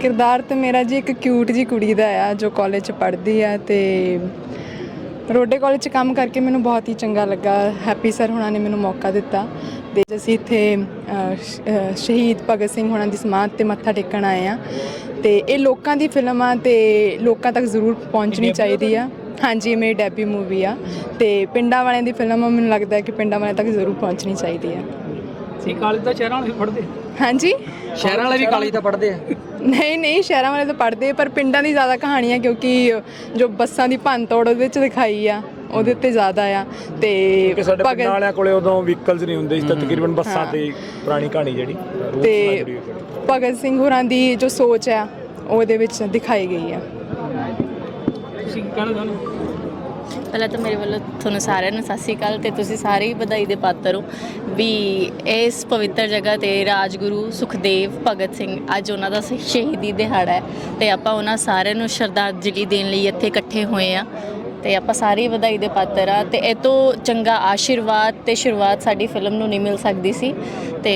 ਕਿਰਦਾਰ ਤੇ ਮੇਰਾ ਜੀ ਇੱਕ ਕਿਊਟ ਜੀ ਕੁੜੀ ਦਾ ਆ ਜੋ ਕਾਲਜ ਚ ਪੜ੍ਹਦੀ ਆ ਤੇ ਰੋਡੇ ਕਾਲਜ ਚ ਕੰਮ ਕਰਕੇ ਮੈਨੂੰ ਬਹੁਤ ਹੀ ਚੰਗਾ ਲੱਗਾ। ਹੈਪੀ ਸਰ ਹੁਣਾਂ ਨੇ ਮੈਨੂੰ ਮੌਕਾ ਦਿੱਤਾ ਤੇ ਅਸੀਂ ਇੱਥੇ ਸ਼- ਸ਼ਹੀਦ ਭਗਤ ਸਿੰਘ ਹੁਣਾਂ ਦੀ ਸਮਾਧ ਤੇ ਮੱਥਾ ਟੇਕਣ ਆਏ ਆ ਤੇ ਇਹ ਲੋਕਾਂ ਦੀ ਫਿਲਮ ਆ ਤੇ ਲੋਕਾਂ ਤੱਕ ਜ਼ਰੂਰ ਪਹੁੰਚਣੀ ਚਾਹੀਦੀ ਆ। ਹਾਂਜੀ ਇਹ ਮੇਰੀ ਡੈਬੀ ਮੂਵੀ ਆ ਤੇ ਪਿੰਡਾਂ ਵਾਲਿਆਂ ਦੀ ਫਿਲਮ ਆ ਮੈਨੂੰ ਲੱਗਦਾ ਹੈ ਕਿ ਪਿੰਡਾਂ ਵਾਲਿਆਂ ਤੱਕ ਜ਼ਰੂਰ ਪਹੁੰਚਣੀ ਚਾਹੀਦੀ ਆ। ਸੀ ਕਾਲਜ ਦਾ ਸ਼ਹਿਰਾਂ ਵਾਲੇ ਵੀ ਹਾਂਜੀ? ਸ਼ਹਿਰਾਂ ਵਾਲੇ ਵੀ ਕਾਲੀ ਤਾਂ ਪੜ੍ਹਦੇ ਆ? ਨਹੀਂ ਨਹੀਂ ਸ਼ਹਿਰਾਂ ਵਾਲੇ ਤਾਂ ਪੜ੍ਹਦੇ ਪਰ ਪਿੰਡਾਂ ਦੀ ਜ਼ਿਆਦਾ ਕਹਾਣੀ ਆ ਕਿਉਂਕਿ ਜੋ ਬੱਸਾਂ ਦੀ ਭੰਨ ਤੋੜ ਉਹਦੇ ਵਿੱਚ ਦਿਖਾਈ ਆ ਉਹਦੇ ਉੱਤੇ ਜ਼ਿਆਦਾ ਆ ਤੇ ਕਿ ਸਾਡੇ ਭਗਤ- ਵਾਲਿਆਂ ਕੋਲੇ ਉਦੋਂ ਵਹੀਕਲਸ ਨਹੀਂ ਹੁੰਦੇ ਸੀ ਤਾਂ ਤਕਰੀਬਨ ਬੱਸਾਂ ਹਾਂ। ਤੇ ਪੁਰਾਣੀ ਕਹਾਣੀ ਜਿਹੜੀ ਨਾਲ ਤੇ ਜੁੜੀ ਹੋਈ ਹੈ। ਭਗਤ ਸਿੰਘ ਹੋਰਾਂ ਦੀ ਜੋ ਸੋਚ ਆ ਉਹਦੇ ਵਿੱਚ ਦਿਖਾਈ ਗਈ ਆ ਤੁਸੀਂ ਕੀ ਕਹਿਣਾ ਚਾਹੁੰਦੇ ਹੋ? ਪਹਿਲਾਂ ਤਾਂ ਮੇਰੇ ਵੱਲੋਂ ਤੁਹਾਨੂੰ ਸਾਰਿਆਂ ਨੂੰ ਸਤਿ ਸ਼੍ਰੀ ਅਕਾਲ ਤੇ ਤੁਸੀਂ ਸਾਰੇ ਹੀ ਵਧਾਈ ਦੇ ਪਾਤਰ ਹੋ। ਵੀ ਇਸ ਪਵਿੱਤਰ ਜਗ੍ਹਾ ਤੇ ਰਾਜਗੁਰੂ ਸੁਖਦੇਵ ਭਗਤ ਸਿੰਘ ਅੱਜ ਉਹਨਾਂ ਦਾ ਸ਼ਹੀਦੀ ਦਿਹਾੜਾ ਹੈ ਤੇ ਆਪਾਂ ਉਹਨਾਂ ਸਾਰਿਆਂ ਨੂੰ ਸ਼ਰਧਾਂਜਲੀ ਦੇਣ ਲਈ ਇੱਥੇ ਇਕੱਠੇ ਹੋਏ ਆ ਤੇ ਆਪਾਂ ਸਾਰੇ ਹੀ ਵਧਾਈ ਦੇ ਪਾਤਰ ਆ ਤੇ ਇਹ ਤੋਂ ਚੰਗਾ ਆਸ਼ੀਰਵਾਦ ਤੇ ਸ਼ੁਰੂਆਤ ਸਾਡੀ ਫਿਲਮ ਨੂੰ ਨਹੀਂ ਮਿਲ ਸਕਦੀ ਸੀ ਤੇ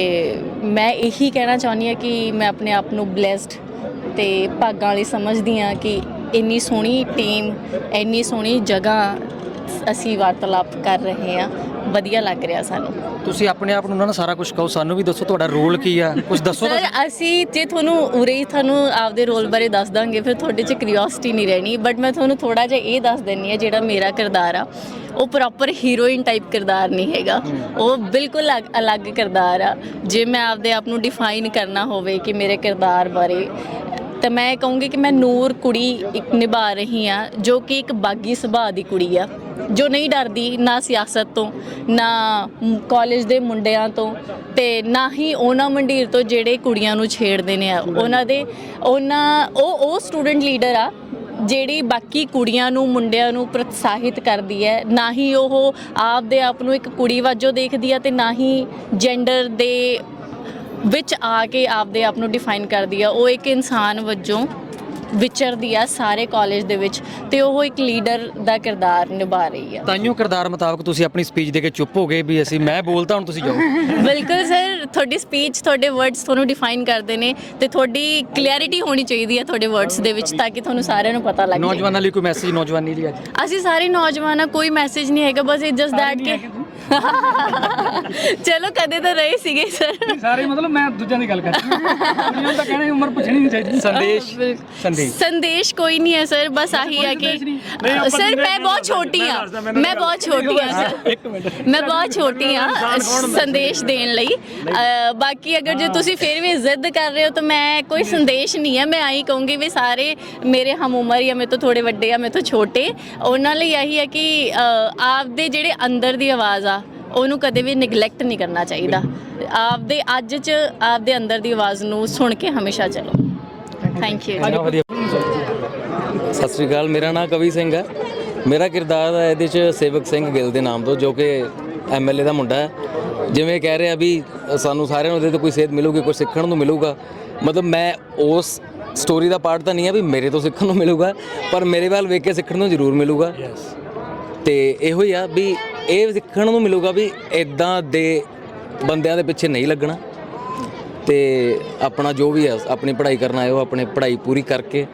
ਮੈਂ ਇਹੀ ਕਹਿਣਾ ਚਾਹੁੰਦੀ ਆ ਕਿ ਮੈਂ ਆਪਣੇ ਆਪ ਨੂੰ ਬlesed ਤੇ ਭਾਗਾਂ ਵਾਲੀ ਸਮਝਦੀ ਆ ਕਿ ਇੰਨੀ ਸੋਹਣੀ ਟੀਮ ਇੰਨੀ ਸੋਹਣੀ ਜਗ੍ਹਾ ਅਸੀਂ ਵਾਰਤਾਲਾਪ ਕਰ ਰਹੇ ਆ ਵਧੀਆ ਲੱਗ ਰਿਹਾ ਸਾਨੂੰ। ਤੁਸੀਂ ਆਪਣੇ ਆਪ ਨੂੰ ਨਾ ਸਾਰਾ ਕੁਝ ਕਹੋ ਸਾਨੂੰ ਵੀ ਦੱਸੋ ਤੁਹਾਡਾ ਰੋਲ ਕੀ ਆ। ਕੁਝ ਦੱਸੋ ਸਰ ਅਸੀਂ ਜੇ ਤੁਹਾਨੂੰ ਉਰੇ ਹੀ ਤੁਹਾਨੂੰ ਆਪਦੇ ਰੋਲ ਬਾਰੇ ਦੱਸ ਦਾਂਗੇ ਫਿਰ ਤੁਹਾਡੇ 'ਚ ਕਿਉਰਿਓਸਿਟੀ ਨਹੀਂ ਰਹਿਣੀ। ਬਟ ਮੈਂ ਤੁਹਾਨੂੰ ਥੋੜਾ ਜਿਹਾ ਇਹ ਦੱਸ ਦਿੰਨੀ ਆ ਜਿਹੜਾ ਮੇਰਾ ਕਿਰਦਾਰ ਆ ਉਹ ਪ੍ਰੋਪਰ ਹੀਰੋਇਨ ਟਾਈਪ ਕਿਰਦਾਰ ਨਹੀਂ ਹੈਗਾ। ਉਹ ਬਿਲਕੁਲ ਅਲੱਗ ਕਿਰਦਾਰ ਆ। ਜੇ ਮੈਂ ਆਪਦੇ ਆਪ ਨੂੰ ਡਿਫਾਈਨ ਕਰਨਾ ਹੋਵੇ ਕਿ ਮੇਰੇ ਕਿਰਦਾਰ ਬਾਰੇ ਤਾਂ ਮੈਂ ਕਹੂੰਗੀ ਕਿ ਮੈਂ ਨੂਰ ਕੁੜੀ ਇੱਕ ਨਿਭਾ ਰਹੀ ਆ ਜੋ ਕਿ ਇੱਕ ਬਾਗੀ ਸੁਭਾਅ ਦੀ ਕੁੜੀ ਆ, ਜੋ ਨਹੀਂ ਡਰਦੀ ਨਾ ਸਿਆਸਤ ਤੋਂ, ਨਾ ਕਾਲਜ ਦੇ ਮੁੰਡਿਆਂ ਤੋਂ ਤੇ ਨਾ ਹੀ ਉਹਨਾਂ ਮੰਡੀਰ ਤੋਂ ਜਿਹੜੇ ਕੁੜੀਆਂ ਨੂੰ ਛੇੜਦੇ ਨੇ ਆ। ਉਹਨਾਂ ਦੇ, ਉਹਨਾਂ, ਉਹ ਉਹ ਸਟੂਡੈਂਟ ਲੀਡਰ ਆ, ਜਿਹੜੀ ਬਾਕੀ ਕੁੜੀਆਂ ਨੂੰ, ਮੁੰਡਿਆਂ ਨੂੰ ਪ੍ਰੋਤਸਾਹਿਤ ਕਰਦੀ ਹੈ। ਨਾ ਹੀ ਉਹ ਆਪਦੇ ਆਪ ਨੂੰ ਇੱਕ ਕੁੜੀ ਵਜੋਂ ਦੇਖਦੀ ਹੈ ਤੇ ਨਾ ਹੀ ਜੈਂਡਰ ਦੇ ਵਿੱਚ ਆ ਕੇ ਆਪਦੇ ਆਪ ਨੂੰ ਡਿਫਾਈਨ ਕਰਦੀ ਆ। ਉਹ ਇੱਕ ਇਨਸਾਨ ਵਜੋਂ ਵਿਚਰਦੀ ਆ ਸਾਰੇ ਕਾਲਜ ਦੇ ਵਿੱਚ ਤੇ ਉਹ ਇੱਕ ਲੀਡਰ ਦਾ ਕਿਰਦਾਰ ਨਿਭਾ ਰਹੀ ਆ। ਤਾਈਓ ਕਿਰਦਾਰ ਮੁਤਾਬਕ ਤੁਸੀਂ ਆਪਣੀ ਸਪੀਚ ਦੇ ਕੇ ਚੁੱਪ ਹੋ ਗਏ ਵੀ ਅਸੀਂ ਮੈਂ ਬੋਲਤਾ ਹੁਣ ਤੁਸੀਂ ਜਾਓ। ਬਿਲਕੁਲ ਸਰ ਤੁਹਾਡੀ ਸਪੀਚ ਤੁਹਾਡੇ ਵਰਡਸ ਤੁਹਾਨੂੰ ਡਿਫਾਈਨ ਕਰਦੇ ਨੇ ਤੇ ਤੁਹਾਡੀ ਕਲੈਰਿਟੀ ਹੋਣੀ ਚਾਹੀਦੀ ਹੈ ਤੁਹਾਡੇ ਵਰਡਸ ਦੇ ਵਿੱਚ ਤਾਂ ਕਿ ਤੁਹਾਨੂੰ ਸਾਰਿਆਂ ਨੂੰ ਪਤਾ ਲੱਗੇ ਨੌਜਵਾਨਾਂ ਲਈ ਕੋਈ ਮੈਸੇਜ ਨੌਜਵਾਨੀ ਲਈ ਅੱਜ? ਅਸੀਂ ਸਾਰੇ ਨੌਜਵਾਨਾਂ ਕੋਈ ਮੈਸੇਜ ਨਹੀਂ ਹੈਗਾ ਬਸ ਇਟ ਜਸਟ ਦੈਟ ਕਿ ਚਲੋ ਕਦੇ ਤਾਂ ਰਹੇ ਸੀਗੇ ਸਰ। ਸਾਰੇ ਮਤਲਬ ਮੈਂ ਦੂਜਿਆਂ ਦੀ ਗੱਲ ਕਰ ਰਿਹਾ ਕੁੜੀਆਂ ਤਾਂ ਕਹਿਣਾ ਉਮਰ ਪੁੱਛਣੀ ਨਹੀਂ ਚਾਹੀਦੀ। ਸੰਦੇਸ਼। ਸੰਦੇਸ਼। ਸੰਦੇਸ਼ ਕੋਈ ਨਹੀਂ ਹੈ ਸਰ। ਬਸ ਆਹੀ ਹੈ ਕਿ ਸਰ ਮੈਂ ਬਹੁਤ ਛੋਟੀ ਆ ਮੈਨੂੰ ਮੈਂ ਬਹੁਤ ਛੋਟੀ ਆ ਸਰ ਇੱਕ ਮਿੰਟ। ਮੈਂ ਬਹੁਤ ਛੋਟੀ ਆ ਸੰਦੇਸ਼ ਦੇਣ ਲਈ। ਬਾਕੀ ਅਗਰ ਜੇ ਤੁਸੀਂ ਫਿਰ ਵੀ ਜ਼ਿੱਦ ਕਰ ਰਹੇ ਹੋ ਤਾਂ ਮੈਂ ਕੋਈ ਸੰਦੇਸ਼ ਨਹੀਂ ਹੈ। ਮੈਂ ਆਹੀ ਕਹੂੰਗੀ ਵੀ ਸਾਰੇ ਮੇਰੇ ਹਮ ਉਮਰ ਜਾਂ ਮੇਰੇ ਤੋਂ ਥੋੜੇ ਵੱਡੇ ਜਾਂ ਮੇਰੇ ਤੋਂ ਛੋਟੇ ਉਹਨਾਂ ਲਈ ਇਹੀ ਹੈ ਕਿ ਆਪਦੇ ਜਿਹੜੇ ਅੰਦਰ ਦੀ ਆਵਾਜ਼ ਆ ਉਹਨੂੰ ਕਦੇ ਵੀ ਨਿਗਲੈਕਟ ਨਹੀਂ ਕਰਨਾ ਚਾਹੀਦਾ। ਆਪਦੇ ਅੱਜ 'ਚ ਆਪਦੇ ਅੰਦਰ ਦੀ ਆਵਾਜ਼ ਨੂੰ ਸੁਣ ਕੇ ਹਮੇਸ਼ਾ ਚੱਲੋ। ਥੈਂਕ ਯੂ ਸਤਿ ਸ੍ਰੀ ਅਕਾਲ ਮੇਰਾ ਨਾਮ ਕਵੀ ਸਿੰਘ ਹੈ। ਮੇਰਾ ਕਿਰਦਾਰ ਹੈ ਇਹਦੇ ਚ ਸੇਵਕ ਸਿੰਘ ਗਿੱਲ ਦੇ ਨਾਮ ਤੋਂ ਜੋ ਕਿ ਐਮਐਲਏ ਦਾ ਮੁੰਡਾ ਹੈ। ਜਿਵੇਂ ਕਹਿ ਰਿਹਾ ਵੀ ਸਾਨੂੰ ਸਾਰਿਆਂ ਨੂੰ ਇਹਦੇ ਤੋਂ ਕੋਈ ਸੇਧ ਮਿਲੂਗੀ ਕੁਝ ਸਿੱਖਣ ਨੂੰ ਮਿਲੂਗਾ। ਮਤਲਬ ਮੈਂ ਉਸ ਸਟੋਰੀ ਦਾ ਪਾਰਟ ਤਾਂ ਨਹੀਂ ਹੈ ਵੀ ਮੇਰੇ ਤੋਂ ਸਿੱਖਣ ਨੂੰ ਮਿਲੂਗਾ ਪਰ ਮੇਰੇ ਵੱਲ ਵੇਖ ਕੇ ਸਿੱਖਣ ਨੂੰ ਜ਼ਰੂਰ ਮਿਲੂਗਾ। ਤੇ ਇਹੋ ਹੀ ਆ ਵੀ ਇਹ ਸਿੱਖਣ ਨੂੰ ਮਿਲੂਗਾ ਵੀ ਇਦਾਂ ਦੇ ਬੰਦਿਆਂ ਦੇ ਪਿੱਛੇ ਨਹੀਂ ਲੱਗਣਾ। ਤੇ ਆਪਣਾ ਜੋ ਵੀ ਹੈ ਆਪਣੀ ਪੜ੍ਹਾਈ ਕਰਨ ਆਏ ਹੋ ਆਪਣੇ ਪੜ੍ਹਾਈ ਪੂਰੀ ਕਰਕੇ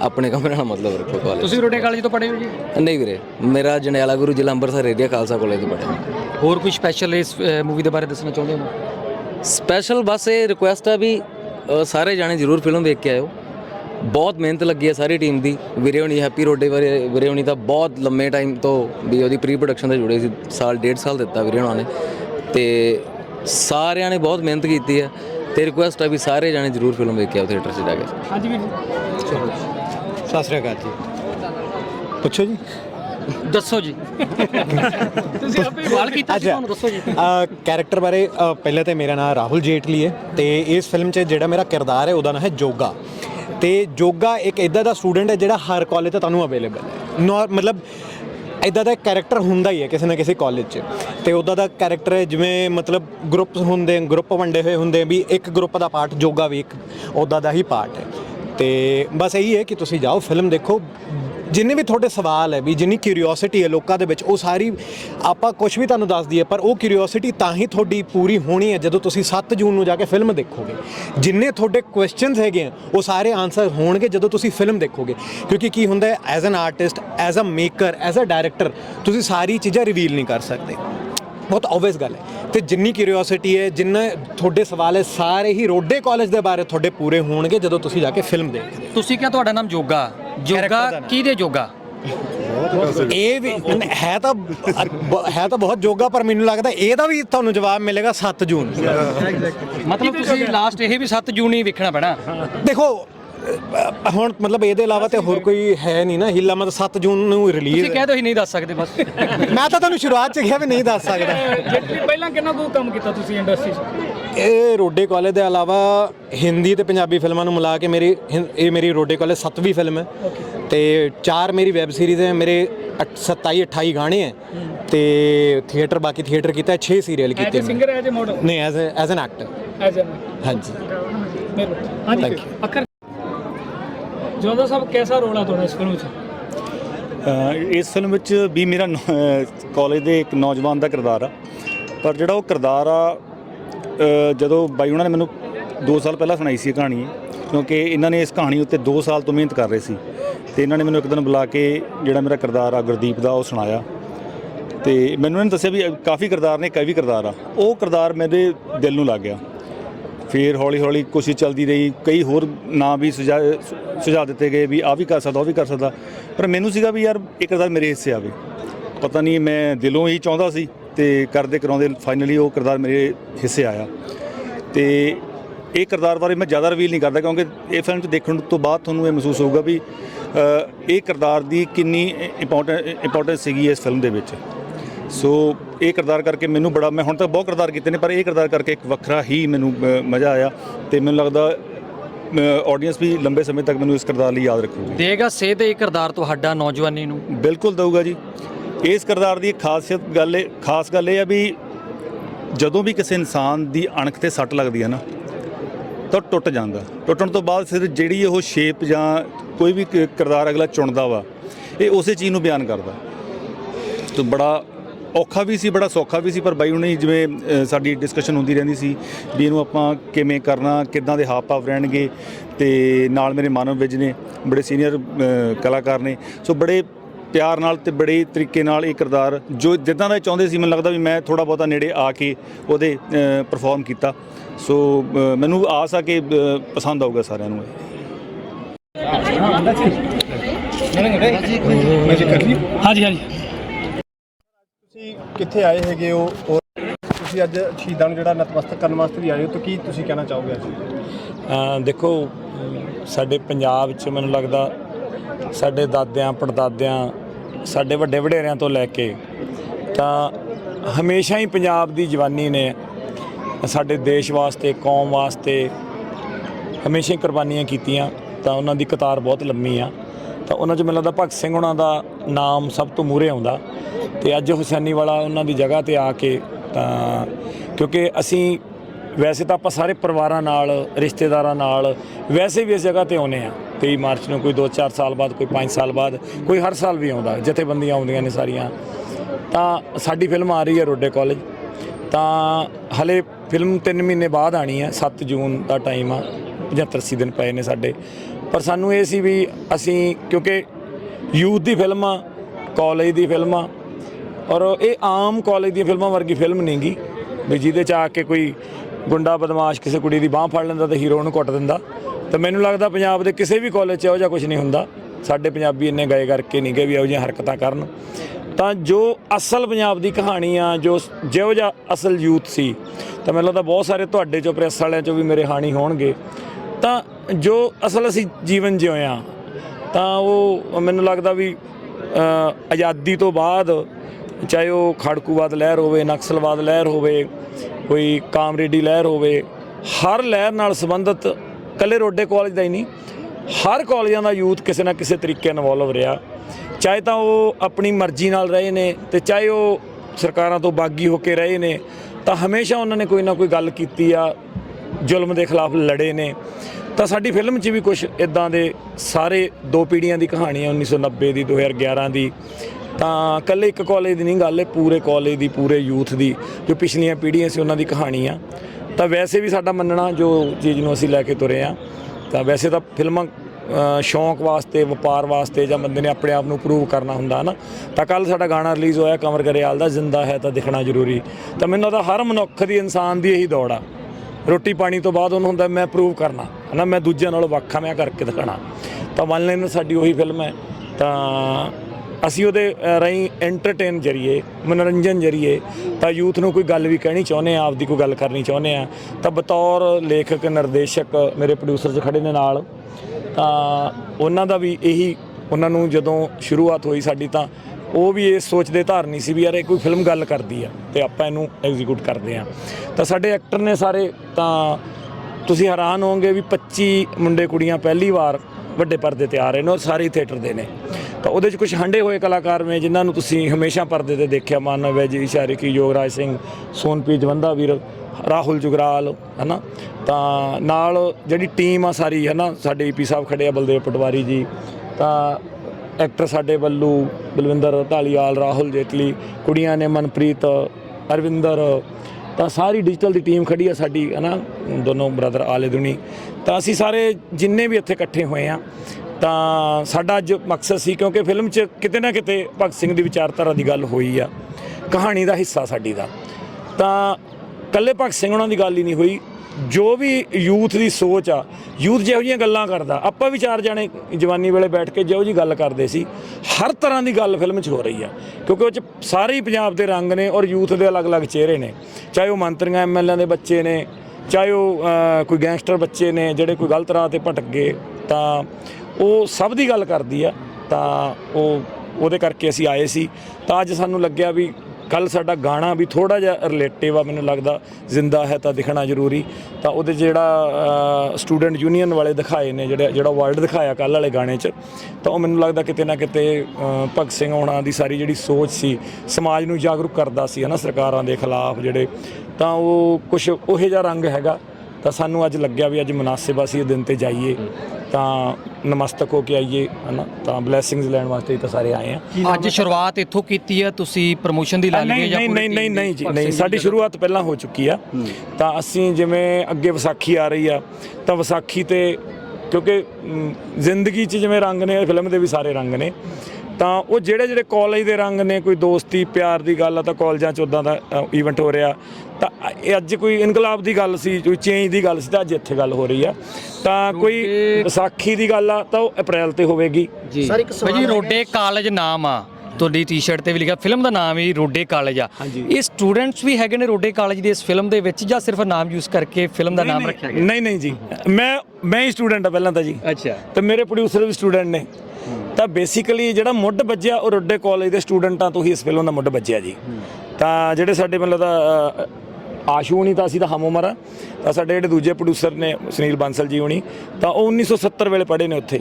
ਆਪਣੇ ਕਮਰੇ ਨਾਲ ਮਤਲਬ ਰੱਖੋ ਕਾਲਜ ਤੁਸੀਂ ਰੋਡੇ ਕਾਲਜ ਤੋਂ ਪੜ੍ਹੇ ਹੋ ਜੀ? ਨਹੀਂ ਵੀਰੇ ਮੇਰਾ ਜੰਡਿਆਲਾ ਗੁਰੂ ਜ਼ਿਲ੍ਹਾ ਅੰਮ੍ਰਿਤਸਰ ਏਰੀਆ ਖਾਲਸਾ ਕਾਲਜ ਤੋਂ ਪੜ੍ਹਿਆ ਹੋਰ ਕੋਈ ਸਪੈਸ਼ਲ ਇਸ ਮੂਵੀ ਦੇ ਬਾਰੇ ਦੱਸਣਾ ਚਾਹੁੰਦੇ ਹੋ? ਸਪੈਸ਼ਲ ਬਸ ਇਹ ਰਿਕੁਐਸਟ ਆ ਵੀ ਸਾਰੇ ਜਾਣੇ ਜ਼ਰੂਰ ਫਿਲਮ ਵੇਖ ਕੇ ਆਇਓ। ਬਹੁਤ ਮਿਹਨਤ ਲੱਗੀ ਹੈ ਸਾਰੀ ਟੀਮ ਦੀ। ਵੀਰੇ ਹੋਣੀ ਹੈਪੀ ਰੋਡੇ ਬਾਰੇ ਵੀਰੇ ਹੋਣੀ ਤਾਂ ਬਹੁਤ ਲੰਮੇ ਟਾਈਮ ਤੋਂ ਵੀ ਉਹਦੀ ਪ੍ਰੀ ਪ੍ਰੋਡਕਸ਼ਨ ਤੇ ਜੁੜੇ ਸੀ। ਸਾਲ ਡੇਢ ਸਾਲ ਦਿੱਤਾ ਵੀਰੇ ਹੋਣਾ ਨੇ। ਤੇ ਸਾਰਿਆਂ ਨੇ ਬਹੁਤ ਮਿਹਨਤ ਕੀਤੀ ਹੈ। ਤੇ ਰਿਕੁਐਸਟ ਆ ਵੀ ਸਾਰੇ ਜਾਣੇ ਜ਼ਰੂਰ ਫਿਲਮ ਵੇਖ ਕੇ ਆਓ ਥੀਏਟਰ 'ਚ ਜਾ ਕੇ। ਹਾਂਜੀ ਵੀਰ ਜੀ। ਸਤਿ ਸ੍ਰੀ ਅਕਾਲ ਜੀ। ਪੁੱਛੋ ਜੀ। ਦੱਸੋ ਜੀ। ਤੁਸੀਂ ਆਪੇ ਸਵਾਲ ਕੀਤਾ ਸੀ ਤੁਹਾਨੂੰ ਦੱਸੋ ਜੀ। ਕੈਰੈਕਟਰ ਬਾਰੇ ਪਹਿਲਾਂ ਤੇ ਮੇਰਾ ਨਾਮ ਰਾਹੁਲ ਜੇਟਲੀ ਹੈ ਤੇ ਇਸ ਫਿਲਮ 'ਚ ਜਿਹੜਾ ਮੇਰਾ ਕਿਰਦਾਰ ਹੈ ਉਹਦਾ ਨਾਮ ਹੈ ਜੋਗਾ। ਤੇ ਜੋਗਾ ਇੱਕ ਇਦਾਂ ਦਾ ਸਟੂਡੈਂਟ ਹੈ ਜਿਹੜਾ ਹਰ ਕਾਲਜ ਤੇ ਤੁਹਾਨੂੰ ਅਵੇਲੇਬਲ ਹੈ। ਨੌ ਮਤਲਬ ਇਦਾਂ ਦਾ ਕੈਰੈਕਟਰ ਹੁੰਦਾ ਹੀ ਹੈ ਕਿਸੇ ਨਾ ਕਿਸੇ ਕਾਲਜ 'ਚ। ਤੇ ਉਹਦਾ ਦਾ ਕੈਰੈਕਟਰ ਹੈ ਜਿਵੇਂ ਮਤਲਬ ਗਰੁੱਪਸ ਹੁੰਦੇ ਗਰੁੱਪ ਵੰਡੇ ਹੋਏ ਹੁੰਦੇ ਵੀ ਇੱਕ ਗਰੁੱਪ ਦਾ ਪਾਰਟ ਜੋਗਾ ਵੀ ਇੱਕ ਉਹਦਾ ਦਾ ਹੀ ਪਾਰਟ ਹੈ। ਤੇ ਬਸ ਇਹੀ ਹੈ ਕਿ ਤੁਸੀਂ ਜਾਓ ਫਿਲਮ ਦੇਖੋ ਜਿੰਨੇ ਵੀ ਤੁਹਾਡੇ ਸਵਾਲ ਹੈ ਵੀ ਜਿੰਨੀ ਕਿਉਰਿਓਸਿਟੀ ਹੈ ਲੋਕਾਂ ਦੇ ਵਿੱਚ, ਉਹ ਸਾਰੀ ਆਪਾਂ ਕੁਝ ਵੀ ਤੁਹਾਨੂੰ ਦੱਸ ਦਈਏ, ਪਰ ਉਹ ਕਿਉਰਿਓਸਿਟੀ ਤਾਂ ਹੀ ਤੁਹਾਡੀ ਪੂਰੀ ਹੋਣੀ ਹੈ ਜਦੋਂ ਤੁਸੀਂ 7 ਜੂਨ ਨੂੰ ਜਾ ਕੇ ਫਿਲਮ ਦੇਖੋਗੇ। ਜਿੰਨੇ ਤੁਹਾਡੇ ਕੁਐਸਚਨਸ ਹੈਗੇ ਆ, ਉਹ ਸਾਰੇ ਆਨਸਰ ਹੋਣਗੇ ਜਦੋਂ ਤੁਸੀਂ ਫਿਲਮ ਦੇਖੋਗੇ। ਕਿਉਂਕਿ ਕੀ ਹੁੰਦਾ ਹੈ as an artist as a maker as a director ਤੁਸੀਂ ਸਾਰੀ ਚੀਜ਼ਾਂ ਰਿਵੀਲ ਨਹੀਂ ਕਰ ਸਕਦੇ। ਬਹੁਤ ਆਬਵੀਅਸ ਗੱਲ ਹੈ। ਤੇ ਜਿੰਨੀ ਕਿਉਰਿਓਸਿਟੀ ਹੈ, ਜਿੰਨਾ ਤੁਹਾਡੇ ਸਵਾਲ ਹੈ, ਸਾਰੇ ਹੀ ਰੋਡੇ ਕਾਲਜ ਦੇ ਬਾਰੇ ਤੁਹਾਡੇ ਪੂਰੇ ਹੋਣਗੇ ਜਦੋਂ ਤੁਸੀਂ ਜਾ ਕੇ ਫਿਲਮ ਦੇਖਦੇ ਤੁਸੀਂ ਕਿਹਾ ਤੁਹਾਡਾ ਨਾਮ ਜੋਗਾ। ਨਾਮ। ਕਿਹਦੇ ਜੋਗਾ? ਇਹ ਵੀ ਹੈ ਤਾਂ ਹੈ ਤਾਂ ਬਹੁਤ ਜੋਗਾ ਪਰ ਮੈਨੂੰ ਲੱਗਦਾ ਇਹਦਾ ਵੀ ਤੁਹਾਨੂੰ ਜਵਾਬ ਮਿਲੇਗਾ 7 ਜੂਨ ਮਤਲਬ ਤੁਸੀਂ ਲਾਸਟ ਇਹ ਵੀ 7 ਜੂਨ ਹੀ ਵੇਖਣਾ ਪੈਣਾ। ਦੇਖੋ ਹੁਣ ਮਤਲਬ ਇਹਦੇ ਇਲਾਵਾ ਤੇ ਹੋਰ ਕੋਈ ਹੈ ਨਹੀਂ ਨਾ ਹੀਲਾ ਮਤਲਬ 7 ਜੂਨ ਨੂੰ ਰਿਲੀਜ਼ ਤੁਸੀਂ ਕਹਿ ਦੋ ਹੀ ਨਹੀਂ ਦੱਸ ਸਕਦੇ ਬਸ। ਮੈਂ ਤਾਂ ਤੁਹਾਨੂੰ ਸ਼ੁਰੂਆਤ ਚ ਕਿਹਾ ਵੀ ਨਹੀਂ ਦੱਸ ਸਕਦਾ। ਜੇਟਲੀ ਪਹਿਲਾਂ ਕਿੰਨਾ ਕੁ ਕੰਮ ਕੀਤਾ ਤੁਸੀਂ ਇੰਡਸਟਰੀ 'ਚ? ਇਹ ਰੋਡੇ ਕਾਲਜ ਦੇ ਇਲਾਵਾ ਹਿੰਦੀ ਤੇ ਪੰਜਾਬੀ ਫਿਲਮਾਂ ਨੂੰ ਮਿਲਾ ਕੇ ਮੇਰੀ ਹਿੰ- ਇਹ ਮੇਰੀ ਰੋਡੇ ਕਾਲਜ ਸੱਤਵੀਂ ਫਿਲਮ ਹੈ। ਤੇ ਚਾਰ ਮੇਰੀ ਵੈਬ ਸੀਰੀਜ਼ ਹੈ ਮੇਰੇ 27 28 ਗਾਣੇ ਹੈ। ਤੇ ਥੀਏਟਰ ਬਾਕੀ ਥੀਏਟਰ ਕੀਤਾ 6 ਸੀਰੀਅਲ ਐਜ਼ ਕੀਤੇ ਮੈਂ। ਸਿੰਗਰ ਐਜ਼ ਅ ਮਾਡਲ ਨਹੀਂ as as an actor as a ਹਾਂਜੀ। ਹਾਂਜੀ. ਅਖਰ ਜੋਦਾ ਸਾਹਿਬ ਕੈਸਾ ਰੋਲ ਆ ਤੁਹਾਡਾ ਇਸ ਫਿਲਮ 'ਚ? ਇਸ ਫਿਲਮ ਵਿੱਚ ਵੀ ਮੇਰਾ ਕਾਲਜ ਦੇ ਇੱਕ ਨੌਜਵਾਨ ਦਾ ਕਿਰਦਾਰ ਆ। ਪਰ ਜਿਹੜਾ ਉਹ ਕਿਰਦਾਰ ਆ ਅ, ਜਦੋਂ ਬਾਈ ਉਹਨਾਂ ਨੇ ਮੈਨੂੰ 2 ਸਾਲ ਪਹਿਲਾਂ ਸੁਣਾਈ ਸੀ ਇਹ ਕਹਾਣੀ ਕਿਉਂਕਿ ਇਹਨਾਂ ਨੇ ਇਸ ਕਹਾਣੀ ਉੱਤੇ 2 ਸਾਲ ਤੋਂ ਮਿਹਨਤ ਕਰ ਰਹੇ ਸੀ। ਤੇ ਇਹਨਾਂ ਨੇ ਮੈਨੂੰ ਇੱਕ ਦਿਨ ਬੁਲਾ ਕੇ ਜਿਹੜਾ ਮੇਰਾ ਕਿਰਦਾਰ ਆ ਗੁਰਦੀਪ ਦਾ ਉਹ ਸੁਣਾਇਆ। ਤੇ ਮੈਨੂੰ ਇਹਨਾਂ ਨੇ ਦੱਸਿਆ ਵੀ ਕਾਫੀ ਕਿਰਦਾਰ ਨੇ ਕਈ ਵੀ ਕਿਰਦਾਰ ਆ। ਉਹ ਕਿਰਦਾਰ ਮੇਰੇ ਦਿਲ ਨੂੰ ਲੱਗ ਗਿਆ। ਫਿਰ ਹੌਲੀ ਹੌਲੀ ਕੋਸ਼ਿਸ਼ ਚੱਲਦੀ ਰਹੀ। ਕਈ ਹੋਰ ਨਾਂ ਵੀ ਸੁਝਾ ਸੁਝਾ ਦਿੱਤੇ ਗਏ ਵੀ ਆ ਵੀ ਕਰ ਸਕਦਾ, ਉਹ ਵੀ ਕਰ ਸਕਦਾ। ਪਰ ਮੈਨੂੰ ਸੀਗਾ ਵੀ ਯਾਰ ਇਹ ਕਿਰਦਾਰ ਮੇਰੇ ਹਿੱਸੇ ਆਵੇ। ਪਤਾ ਨਹੀਂ ਮੈਂ ਦਿਲੋਂ ਹੀ ਚਾਹੁੰਦਾ ਸੀ ਤੇ ਕਰਦੇ ਕਰਾਉਂਦੇ ਫਾਈਨਲੀ ਉਹ ਕਿਰਦਾਰ ਮੇਰੇ ਹਿੱਸੇ ਆਇਆ। ਤੇ ਇਹ ਕਿਰਦਾਰ ਬਾਰੇ ਮੈਂ ਜ਼ਿਆਦਾ ਰਿਵੀਲ ਨਹੀਂ ਕਰਦਾ ਕਿਉਂਕਿ ਇਹ ਫਿਲਮ 'ਚ ਦੇਖਣ ਤੋਂ ਬਾਅਦ ਤੁਹਾਨੂੰ ਇਹ ਮਹਿਸੂਸ ਹੋਊਗਾ ਵੀ ਇਹ ਕਿਰਦਾਰ ਦੀ ਕਿੰਨੀ ਇੰਪੋਰਟੈਂਟ ਇੰਪੋਰਟੈਂਸ ਸੀਗੀ ਇਸ ਫਿਲਮ ਦੇ ਵਿੱਚ। ਸੋ ਇਹ ਕਿਰਦਾਰ ਕਰਕੇ ਮੈਨੂੰ ਬੜਾ ਮੈਂ ਹੁਣ ਤੱਕ ਬਹੁਤ ਕਿਰਦਾਰ ਕੀਤੇ ਨੇ ਪਰ ਇਹ ਕਿਰਦਾਰ ਕਰਕੇ ਇੱਕ ਵੱਖਰਾ ਹੀ ਮੈਨੂੰ ਮਜ਼ਾ ਆਇਆ ਤੇ ਮੈਨੂੰ ਲੱਗਦਾ ਆਡੀਅנס ਵੀ ਲੰਬੇ ਸਮੇਂ ਤੱਕ ਮੈਨੂੰ ਇਸ ਕਿਰਦਾਰ ਲਈ ਯਾਦ ਰੱਖੂਗੀ। ਦੇਗਾ ਸੇਧ ਇਹ ਕਿਰਦਾਰ ਤੁਹਾਡਾ ਨੌਜਵਾਨੀ ਨੂੰ? ਬਿਲਕੁਲ ਦਊਗਾ ਜੀ। ਇਸ ਕਿਰਦਾਰ ਦੀ ਇੱਕ ਖਾਸੀਅਤ ਗੱਲ ਇਹ ਖਾਸ ਗੱਲ ਇਹ ਆ ਵੀ ਜਦੋਂ ਵੀ ਕਿਸੇ ਇਨਸਾਨ ਦੀ ਅਣਖ ਤੇ ਸੱਟ ਲੱਗਦੀ ਹੈ ਨਾ ਤਾਂ ਟੁੱਟ ਜਾਂਦਾ। ਟੁੱਟਣ ਤੋਂ ਬਾਅਦ ਫਿਰ ਜਿਹੜੀ ਉਹ ਸ਼ੇਪ ਜਾਂ ਕੋਈ ਵੀ ਕਿਰਦਾਰ ਅਗਲਾ ਚੁਣਦਾ ਵਾ ਇਹ ਉਸੇ ਚੀਜ਼ ਨੂੰ ਬਿਆਨ ਕਰਦਾ। ਤਾਂ ਬੜਾ ਔਖਾ ਵੀ ਸੀ, ਬੜਾ ਸੌਖਾ ਵੀ ਸੀ, ਪਰ ਬਾਈ ਉਹਨੇ ਜਿਵੇਂ ਸਾਡੀ ਡਿਸਕਸ਼ਨ ਹੁੰਦੀ ਰਹਿੰਦੀ ਸੀ ਵੀ ਇਹਨੂੰ ਆਪਾਂ ਕਿਵੇਂ ਕਰਨਾ, ਕਿੱਦਾਂ ਦੇ ਹਾਵ ਭਾਵ ਰਹਿਣਗੇ ਤੇ ਨਾਲ ਮੇਰੇ ਮਾਨਵ ਵਿਜ ਨੇ, ਬੜੇ ਸੀਨੀਅਰ ਕਲਾਕਾਰ ਨੇ, ਸੋ ਬੜੇ ਪਿਆਰ ਨਾਲ ਤੇ ਬੜੇ ਤਰੀਕੇ ਨਾਲ ਇਹ ਕਿਰਦਾਰ, ਜੋ ਜਿੱਦਾਂ ਦਾ ਚਾਹੁੰਦੇ ਸੀ, ਮੈਨੂੰ ਲੱਗਦਾ ਵੀ ਮੈਂ ਥੋੜਾ ਬਹੁਤਾ ਨੇੜੇ ਆ ਕੇ ਉਹਦੇ ਪਰਫਾਰਮ ਕੀਤਾ। ਸੋ ਮੈਨੂੰ ਆਸ ਆ ਕਿ ਪਸੰਦ ਆਊਗਾ ਸਾਰਿਆਂ ਨੂੰ ਹਾਂਜੀ ਹਾਂਜੀ। ਕਿੱਥੇ ਆਏ ਹੈਗੇ ਹੋ ਔਰ ਤੁਸੀਂ ਅੱਜ ਸ਼ਹੀਦਾਂ ਨੂੰ ਜਿਹੜਾ ਨਤਮਸਤਕ ਕਰਨ ਵਾਸਤੇ ਵੀ ਆਏ ਹੋ, ਤਾਂ ਕੀ ਤੁਸੀਂ ਕਹਿਣਾ ਚਾਹੋਗੇ ਅੱਜ? ਦੇਖੋ, ਸਾਡੇ ਪੰਜਾਬ 'ਚ ਮੈਨੂੰ ਲੱਗਦਾ ਸਾਡੇ ਦਾਦਿਆਂ, ਪੜਦਾਦਿਆਂ, ਸਾਡੇ ਵੱਡੇ ਵਡੇਰਿਆਂ ਤੋਂ ਲੈ ਕੇ ਤਾਂ ਹਮੇਸ਼ਾ ਹੀ ਪੰਜਾਬ ਦੀ ਜਵਾਨੀ ਨੇ ਸਾਡੇ ਦੇਸ਼ ਵਾਸਤੇ, ਕੌਮ ਵਾਸਤੇ ਹਮੇਸ਼ਾ ਹੀ ਕੁਰਬਾਨੀਆਂ ਕੀਤੀਆਂ। ਤਾਂ ਉਹਨਾਂ ਦੀ ਕਤਾਰ ਬਹੁਤ ਲੰਮੀ ਆ। ਤਾਂ ਉਹਨਾਂ 'ਚ ਮੈਨੂੰ ਲੱਗਦਾ ਭਗਤ ਸਿੰਘ ਉਹਨਾਂ ਦਾ ਨਾਮ ਸਭ ਤੋਂ ਮੂਹਰੇ ਆਉਂਦਾ ਤੇ ਅੱਜ ਹੁਸੈਨੀ ਵਾਲਾ ਉਹਨਾਂ ਦੀ ਜਗ੍ਹਾ ਤੇ ਆ ਕੇ ਤਾਂ ਕਿਉਂਕਿ ਅਸੀਂ ਵੈਸੇ ਤਾਂ ਆਪਾਂ ਸਾਰੇ ਪਰਿਵਾਰਾਂ ਨਾਲ, ਰਿਸ਼ਤੇਦਾਰਾਂ ਨਾਲ ਵੈਸੇ ਵੀ ਇਸ ਜਗ੍ਹਾ ਤੇ ਆਉਨੇ ਆ 23 ਮਾਰਚ ਨੂੰ ਕੋਈ 2-4 ਸਾਲ ਬਾਅਦ, ਕੋਈ 5 ਸਾਲ ਬਾਅਦ, ਕੋਈ ਹਰ ਸਾਲ ਵੀ ਆਉਂਦਾ, ਜਥੇਬੰਦੀਆਂ ਆਉਂਦੀਆਂ ਨੇ ਸਾਰੀਆਂ। ਤਾਂ ਸਾਡੀ ਫਿਲਮ ਆ ਰਹੀ ਹੈ ਰੋਡੇ ਕਾਲਜ। ਤਾਂ ਹਲੇ ਫਿਲਮ 3 ਮਹੀਨੇ ਬਾਅਦ ਆਣੀ ਹੈ 7 ਜੂਨ ਦਾ ਟਾਈਮ ਆ 75 ਅੱਸੀ ਦਿਨ ਪਏ ਨੇ ਸਾਡੇ। ਪਰ ਸਾਨੂੰ ਇਹ ਸੀ ਵੀ ਅਸੀਂ, ਕਿਉਂਕਿ ਯੂਥ ਦੀ ਫਿਲਮ ਆ ਕਾਲਜ ਦੀ ਫਿਲਮ ਆ। ਔਰ ਇਹ ਆਮ ਕਾਲਜ ਦੀਆਂ ਫਿਲਮਾਂ ਵਰਗੀ ਫਿਲਮ ਨਹੀਂਗੀ ਵੀ ਜਿਹਦੇ ਚ ਆ ਕੇ ਕੋਈ ਗੁੰਡਾ ਬਦਮਾਸ਼ ਕਿਸੇ ਕੁੜੀ ਦੀ ਬਾਹ ਫੜ ਲੈਂਦਾ ਤੇ ਹੀਰੋ ਨੂੰ ਕੁੱਟ ਦਿੰਦਾ। ਤਾਂ ਮੈਨੂੰ ਲੱਗਦਾ ਪੰਜਾਬ ਦੇ ਕਿਸੇ ਵੀ ਕਾਲਜ 'ਚ ਇਹੋ ਜਿਹਾ ਕੁਝ ਨਹੀਂ ਹੁੰਦਾ। ਸਾਡੇ ਪੰਜਾਬੀ ਇੰਨੇ ਗਏ ਕਰਕੇ ਨਹੀਂ ਗਏ ਵੀ ਇਹੋ ਜਿਹੀਆਂ ਹਰਕਤਾਂ ਕਰਨ। ਤਾਂ ਜੋ ਅਸਲ ਪੰਜਾਬ ਦੀ ਕਹਾਣੀ ਆ, ਜੋ ਜਿਹੋ ਜਿਹਾ ਅਸਲ ਯੂਥ ਸੀ, ਤਾਂ ਮੈਨੂੰ ਲੱਗਦਾ ਬਹੁਤ ਸਾਰੇ ਤੁਹਾਡੇ ਚੋਂ, ਪ੍ਰੈਸ ਵਾਲਿਆਂ ਚੋਂ ਵੀ ਮੇਰੇ ਹਾਣੀ ਹੋਣਗੇ। ਤਾਂ ਜੋ ਅਸਲ ਅਸੀਂ ਜੀਵਨ ਜਿਉਂ ਆ, ਤਾਂ ਉਹ ਮੈਨੂੰ ਲੱਗਦਾ ਵੀ ਆਜ਼ਾਦੀ ਤੋਂ ਬਾਅਦ ਚਾਹੇ ਉਹ ਖੜਕੂਵਾਦ ਲਹਿਰ ਹੋਵੇ, ਨਕਸਲਵਾਦ ਲਹਿਰ ਹੋਵੇ, ਕੋਈ ਕਾਮਰੇਡੀ ਲਹਿਰ ਹੋਵੇ, ਹਰ ਲਹਿਰ ਨਾਲ ਸੰਬੰਧਿਤ ਕੱਲੇ ਰੋਡੇ ਕਾਲਜ ਦਾ ਹੀ ਨਹੀਂ, ਹਰ ਕਾਲਜਾਂ ਦਾ ਯੂਥ ਕਿਸੇ ਨਾ ਕਿਸੇ ਤਰੀਕੇ ਨਾਲ ਇਨਵੋਲਵ ਰਿਹਾ। ਚਾਹੇ ਤਾਂ ਉਹ ਆਪਣੀ ਮਰਜ਼ੀ ਨਾਲ ਰਹੇ ਨੇ ਤੇ ਚਾਹੇ ਉਹ ਸਰਕਾਰਾਂ ਤੋਂ ਬਾਗੀ ਹੋ ਕੇ ਰਹੇ ਨੇ, ਤਾਂ ਹਮੇਸ਼ਾ ਉਹਨਾਂ ਨੇ ਕੋਈ ਨਾ ਕੋਈ ਗੱਲ ਕੀਤੀ ਆ, ਜ਼ੁਲਮ ਦੇ ਖਿਲਾਫ ਲੜੇ ਨੇ। ਤਾਂ ਸਾਡੀ ਫਿਲਮ 'ਚ ਵੀ ਕੁਝ ਇਦਾਂ ਦੇ ਸਾਰੇ ਦੋ ਪੀੜ੍ਹੀਆਂ ਦੀ ਕਹਾਣੀ ਹੈ 1990 ਦੀ 2011 ਦੀ। ਤਾਂ ਇਕੱਲੇ ਇੱਕ ਕਾਲਜ ਦੀ ਨਹੀਂ, ਗੱਲ ਹੈ ਪੂਰੇ ਕਾਲਜ ਦੀ, ਪੂਰੇ ਯੂਥ ਦੀ, ਜੋ ਪਿਛਲੀਆਂ ਪੀੜ੍ਹੀਆਂ ਸੀ ਉਹਨਾਂ ਦੀ ਕਹਾਣੀ ਆ। ਤਾਂ ਵੈਸੇ ਵੀ ਸਾਡਾ ਮੰਨਣਾ ਜੋ ਚੀਜ਼ ਨੂੰ ਅਸੀਂ ਲੈ ਕੇ ਤੁਰੇ ਆ, ਤਾਂ ਵੈਸੇ ਤਾਂ ਫਿਲਮਾਂ ਸ਼ੌਂਕ ਵਾਸਤੇ, ਵਪਾਰ ਵਾਸਤੇ ਜਾਂ ਬੰਦੇ ਨੇ ਆਪਣੇ ਆਪ ਨੂੰ ਪ੍ਰੂਵ ਕਰਨਾ ਹੁੰਦਾ ਨਾ, ਤਾਂ ਕੱਲ ਸਾਡਾ ਗਾਣਾ ਰਿਲੀਜ਼ ਹੋਇਆ, ਕਮਰ ਕਰਿਆਲ ਦਾ, ਜ਼ਿੰਦਾ ਹੈ ਤਾਂ ਦਿਖਣਾ ਜ਼ਰੂਰੀ। ਤਾਂ ਮੈਨੂੰ ਲੱਗਦਾ ਹਰ ਮਨੁੱਖ ਦੀ, ਇਨਸਾਨ ਦੀ ਇਹੀ ਦੌੜ ਆ। ਰੋਟੀ ਪਾਣੀ ਤੋਂ ਬਾਅਦ ਉਹਨੂੰ ਹੁੰਦਾ ਮੈਂ ਪ੍ਰੂਵ ਕਰਨਾ। ਹਨਾ ਮੈਂ ਦੂਜਿਆਂ ਨਾਲੋਂ ਵੱਖ ਮੈਂ ਕਰਕੇ ਦਿਖਾਣਾ। ਤਾਂ ਵਨ ਲਾਈਨਰ ਸਾਡੀ ਉਹੀ ਫਿਲਮ ਹੈ। ਤਾਂ ਅਸੀਂ ਉਹਦੇ ਅ, ਰਾਹੀਂ ਐਂਟਰਟੇਨ ਜਰੀਏ ਮਨੋਰੰਜਨ ਜਰੀਏ ਤਾਂ ਯੂਥ ਨੂੰ ਕੋਈ ਗੱਲ ਵੀ ਕਹਿਣੀ ਚਾਹੁੰਦੇ ਆ ਆਪਦੀ ਕੋਈ ਗੱਲ ਕਰਨੀ ਚਾਹੁੰਦੇ ਆ ਤਾਂ ਬਤੌਰ ਲੇਖਕ ਨਿਰਦੇਸ਼ਕ ਮੇਰੇ ਪ੍ਰੋਡਿਊਸਰ ਚ ਖੜੇ ਨੇ ਨਾਲ। ਤਾਂ ਉਹਨਾਂ ਦਾ ਵੀ ਇਹੀ ਉਹਨਾਂ ਨੂੰ ਜਦੋਂ ਸ਼ੁਰੂਆਤ ਹੋਈ ਸਾਡੀ ਤਾਂ ਉਹ ਵੀ ਇਹ ਸੋਚਦੇ ਧਾਰਨੀ ਸੀ ਵੀ ਯਾਰ ਇਹ ਕੋਈ ਫਿਲਮ ਗੱਲ ਕਰਦੀ ਆ ਤੇ ਆਪਾਂ ਇਹਨੂੰ ਐਗਜ਼ੀਕਿਊਟ ਕਰਦੇ ਆ। ਤਾਂ ਸਾਡੇ ਐਕਟਰ ਨੇ ਸਾਰੇ ਤਾਂ ਤੁਸੀਂ ਹੈਰਾਨ ਹੋਵੋਗੇ ਵੀ 25 ਮੁੰਡੇ ਕੁੜੀਆਂ ਪਹਿਲੀ ਵਾਰ ਵੱਡੇ ਪਰਦੇ ਤੇ ਆ ਰਹੇ ਨੇ ਔਰ ਸਾਰੇ ਥੀਏਟਰ ਦੇ ਨੇ। ਤਾਂ ਉਹਦੇ 'ਚ ਕੁਝ ਹੰਡੇ ਹੋਏ ਕਲਾਕਾਰ ਨੇ ਜਿਨ੍ਹਾਂ ਨੂੰ ਤੁਸੀਂ ਹਮੇਸ਼ਾ ਪਰਦੇ ਤੇ ਦੇਖਿਆ, ਮਾਨਵ ਵੈਜ ਇਸ਼ਾਰੇ ਕੀ, ਯੋਗਰਾਜ ਸਿੰਘ ਸੋਨਪੀ ਜਵੰਦਾ ਵੀਰ, ਰਾਹੁਲ ਜੁਗਰਾਲ, ਹਨਾ? ਤਾਂ ਨਾਲ ਜਿਹੜੀ ਟੀਮ ਆ ਸਾਰੀ, ਹਨਾ? ਸਾਡੇ ਈਪੀ ਸਾਹਿਬ ਖੜੇ ਆ, ਬਲਦੇਵ ਪਟਵਾਰੀ ਜੀ। ਤਾਂ ਐਕਟਰ ਸਾਡੇ ਬੱਲੂ ਬਲਵਿੰਦਰ ਧਾਲੀਵਾਲ ਰਾਹੁਲ ਜੇਤਲੀ ਕੁੜੀਆਂ ਨੇ ਮਨਪ੍ਰੀਤ, ਅਰਵਿੰਦਰ, ਤਾਂ ਸਾਰੀ ਡਿਜੀਟਲ ਦੀ ਟੀਮ ਖੜੀ ਆ ਸਾਡੀ, ਹਨਾ? ਦੋਨੋਂ ਬ੍ਰਦਰ ਆਲੇ ਦੁਨੀ। ਤਾਂ ਅਸੀਂ ਸਾਰੇ ਜਿੰਨੇ ਵੀ ਇੱਥੇ ਇਕੱਠੇ ਹੋਏ ਆ, ਤਾਂ ਸਾਡਾ ਅੱਜ ਮਕਸਦ ਸੀ ਕਿਉਂਕਿ ਫਿਲਮ 'ਚ ਕਿਤੇ ਨਾ ਕਿਤੇ ਭਗਤ ਸਿੰਘ ਦੀ ਵਿਚਾਰਧਾਰਾ ਦੀ ਗੱਲ ਹੋਈ ਆ। ਕਹਾਣੀ ਦਾ ਹਿੱਸਾ ਸਾਡੀ ਦਾ। ਤਾਂ ਕੱਲੇ ਭਗਤ ਸਿੰਘ ਉਹਨਾਂ ਦੀ ਗੱਲ ਹੀ ਨਹੀਂ ਹੋਈ। ਜੋ ਵੀ ਯੂਥ ਦੀ ਸੋਚ ਆ, ਯੂਥ ਜਿਹੋ ਜਿਹੀਆਂ ਗੱਲਾਂ ਕਰਦਾ, ਆਪਾਂ ਵੀ ਚਾਰ ਜਾਣੇ ਜਵਾਨੀ ਵੇਲੇ ਬੈਠ ਕੇ ਜਿਹੋ ਜੀ ਗੱਲ ਕਰਦੇ ਸੀ, ਹਰ ਤਰ੍ਹਾਂ ਦੀ ਗੱਲ ਫਿਲਮ 'ਚ ਹੋ ਰਹੀ ਆ, ਕਿਉਂਕਿ ਉਹ 'ਚ ਸਾਰੇ ਹੀ ਪੰਜਾਬ ਦੇ ਰੰਗ ਨੇ ਔਰ ਯੂਥ ਦੇ ਅਲੱਗ-ਅਲੱਗ ਚਿਹਰੇ ਨੇ, ਚਾਹੇ ਉਹ ਮੰਤਰੀਆਂ, ਐਮਐਲਏ ਦੇ ਬੱਚੇ ਨੇ, ਚਾਹੇ ਉਹ ਕੋਈ ਗੈਂਗਸਟਰ ਬੱਚੇ ਨੇ, ਜਿਹੜੇ ਕੋਈ ਗਲਤ ਰਾਹ ਤੇ ਭਟਕ ਗਏ, ਤਾਂ ਉਹ ਸਭ ਦੀ ਗੱਲ ਕਰਦੀ ਆ, ਤਾਂ ਉਹ, ਉਹਦੇ ਕਰਕੇ ਅਸੀਂ ਆਏ ਸੀ, ਤਾਂ ਅੱਜ ਸਾਨੂੰ ਲੱਗਿਆ ਵੀ ਕੱਲ ਸਾਡਾ ਗਾਣਾ ਵੀ ਥੋੜਾ ਜਿਹਾ ਰਿਲੇਟਿਵ ਆ, ਮੈਨੂੰ ਲੱਗਦਾ ਜ਼ਿੰਦਾ ਹੈ ਤਾਂ ਦਿਖਣਾ ਜ਼ਰੂਰੀ। ਤਾਂ ਉਹਦੇ 'ਚ ਜਿਹੜਾ ਸਟੂਡੈਂਟ ਯੂਨੀਅਨ ਵਾਲੇ ਦਿਖਾਏ ਨੇ, ਜਿਹੜਾ ਜਿਹੜਾ ਵਰਲਡ ਦਿਖਾਇਆ ਕੱਲ ਵਾਲੇ ਗਾਣੇ 'ਚ, ਤਾਂ ਉਹ ਮੈਨੂੰ ਲੱਗਦਾ ਕਿਤੇ ਨਾ ਕਿਤੇ ਭਗਤ ਸਿੰਘ ਹੋਣਾ ਦੀ ਸਾਰੀ ਜਿਹੜੀ ਸੋਚ ਸੀ, ਸਮਾਜ ਨੂੰ ਜਾਗਰੂਕ ਕਰਦਾ ਸੀ ਹਨਾ ਸਰਕਾਰਾਂ ਦੇ ਖਿਲਾਫ ਜਿਹੜੇ, ਤਾਂ ਉਹ ਕੁਝ ਉਹੇ ਜਿਹਾ ਰੰਗ ਹੈਗਾ। ਤਾਂ ਸਾਨੂੰ ਅੱਜ ਲੱਗਿਆ ਵੀ ਅੱਜ ਮੁਨਾਸਿਬ ਆ ਅਸੀਂ ਇਹ ਦਿਨ ਤੇ ਜਾਈਏ ਤਾਂ ਨਮਸਤਕ ਹੋ ਕੇ ਆਈਏ ਹਨਾ? ਤਾਂ ਬਲੇਸਿੰਗਸ ਲੈਣ ਵਾਸਤੇ ਹੀ ਤਾਂ ਸਾਰੇ ਆਏ ਆ। ਅੱਜ ਸ਼ੁਰੂਆਤ ਇੱਥੋਂ ਕੀਤੀ ਹੈ ਤੁਸੀਂ ਪ੍ਰੋਮੋਸ਼ਨ ਦੀ ਲਾ ਲਈ ਹੈ ਨਹੀਂ ਜਾਂ ਨਹੀਂ ਨਹੀਂ ਨਹੀਂ ਦੀ? ਜੀ ਨਹੀਂ ਸਾਡੀ ਸ਼ੁਰੂਆਤ ਪਹਿਲਾਂ ਹੋ ਚੁੱਕੀ ਆ। ਤਾਂ ਅਸੀਂ ਜਿਵੇਂ ਅੱਗੇ ਵਿਸਾਖੀ ਆ ਰਹੀ ਆ ਤਾਂ ਵਿਸਾਖੀ ਤੇ ਕਿਉਂਕਿ ਜ਼ਿੰਦਗੀ 'ਚ ਜਿਵੇਂ ਰੰਗ ਨੇ ਫਿਲਮ ਦੇ ਵੀ ਸਾਰੇ ਰੰਗ ਨੇ। ਤਾਂ ਉਹ ਜਿਹੜੇ ਜਿਹੜੇ ਕਾਲਜ ਦੇ ਰੰਗ ਨੇ ਕੋਈ ਦੋਸਤੀ ਪਿਆਰ ਦੀ ਗੱਲ ਆ ਤਾਂ ਕਾਲਜਾਂ 'ਚ ਉਦਾਂ ਦਾ ਇਵੈਂਟ ਹੋ ਰਿਹਾ। ਤਾਂ ਇਹ ਅੱਜ ਕੋਈ ਇਨਕਲਾਬ ਦੀ ਗੱਲ ਸੀ ਕੋਈ ਚੇਂਜ ਦੀ ਗੱਲ ਸੀ ਤਾਂ ਅੱਜ ਇੱਥੇ ਗੱਲ ਹੋ ਰਹੀ ਆ। ਤਾਂ ਕੋਈ ਵਿਸਾਖੀ ਦੀ ਗੱਲ ਆ ਤਾਂ ਉਹ ਅਪ੍ਰੈਲ ਤੇ ਹੋਵੇਗੀ। ਜੀ। ਭਾਜੀ ਰੋਡੇ ਕਾਲਜ ਨਾਮ ਆ। ਤੁਹਾਡੀ ਟੀ-ਸ਼ਰਟ ਤੇ ਵੀ ਲਿਖਿਆ ਫਿਲਮ ਦਾ ਨਾਮ ਹੀ ਰੋਡੇ ਕਾਲਜ ਆ। ਇਹ ਸਟੂਡੈਂਟਸ ਵੀ ਹੈਗੇ ਨੇ ਰੋਡੇ ਕਾਲਜ ਦੇ ਇਸ ਫਿਲਮ ਦੇ ਵਿੱਚ ਜਾਂ ਸਿਰਫ ਨਾਮ ਯੂਜ਼ ਕਰਕੇ ਫਿਲਮ ਦਾ ਨਾਮ ਰੱਖਿਆ ਗਿਆ? ਨਹੀਂ ਨਹੀਂ ਜੀ। ਮੈਂ ਮੈਂ ਹੀ ਸਟੂਡੈਂਟ ਆ ਪਹਿਲਾਂ ਤਾਂ ਜੀ। ਅੱਛਾ। ਤੇ ਮੇਰੇ ਪ੍ਰੋਡਿਊਸਰ ਵੀ ਸਟੂਡੈਂਟ ਨੇ। ਤਾਂ ਬੇਸਿਕਲੀ ਜਿਹੜਾ ਮੁੱਢ ਵੱਜਿਆ ਉਹ ਰੋਡੇ ਕਾਲਜ ਦੇ ਸਟੂਡੈਂਟਾਂ ਤੋਂ ਹੀ ਇਸ ਫਿਲਮ ਦਾ ਮੁੱਢ ਵੱਜਿਆ ਜੀ। ਤਾਂ ਜਿਹੜੇ ਸਾਡੇ ਮਤਲਬ ਦਾ ਆਸ਼ੂ ਹੁਣੀ ਤਾਂ ਅਸੀਂ ਤਾਂ ਹਮ ਉਮਰ ਆ। ਤਾਂ ਸਾਡੇ ਜਿਹੜੇ ਦੂਜੇ ਪ੍ਰੋਡਿਊਸਰ ਨੇ ਸੁਨੀਲ ਬਾਂਸਲ ਜੀ ਹੁਣੀ ਤਾਂ ਉਹ 1970 ਵੇਲੇ ਪੜ੍ਹੇ ਨੇ ਉੱਥੇ।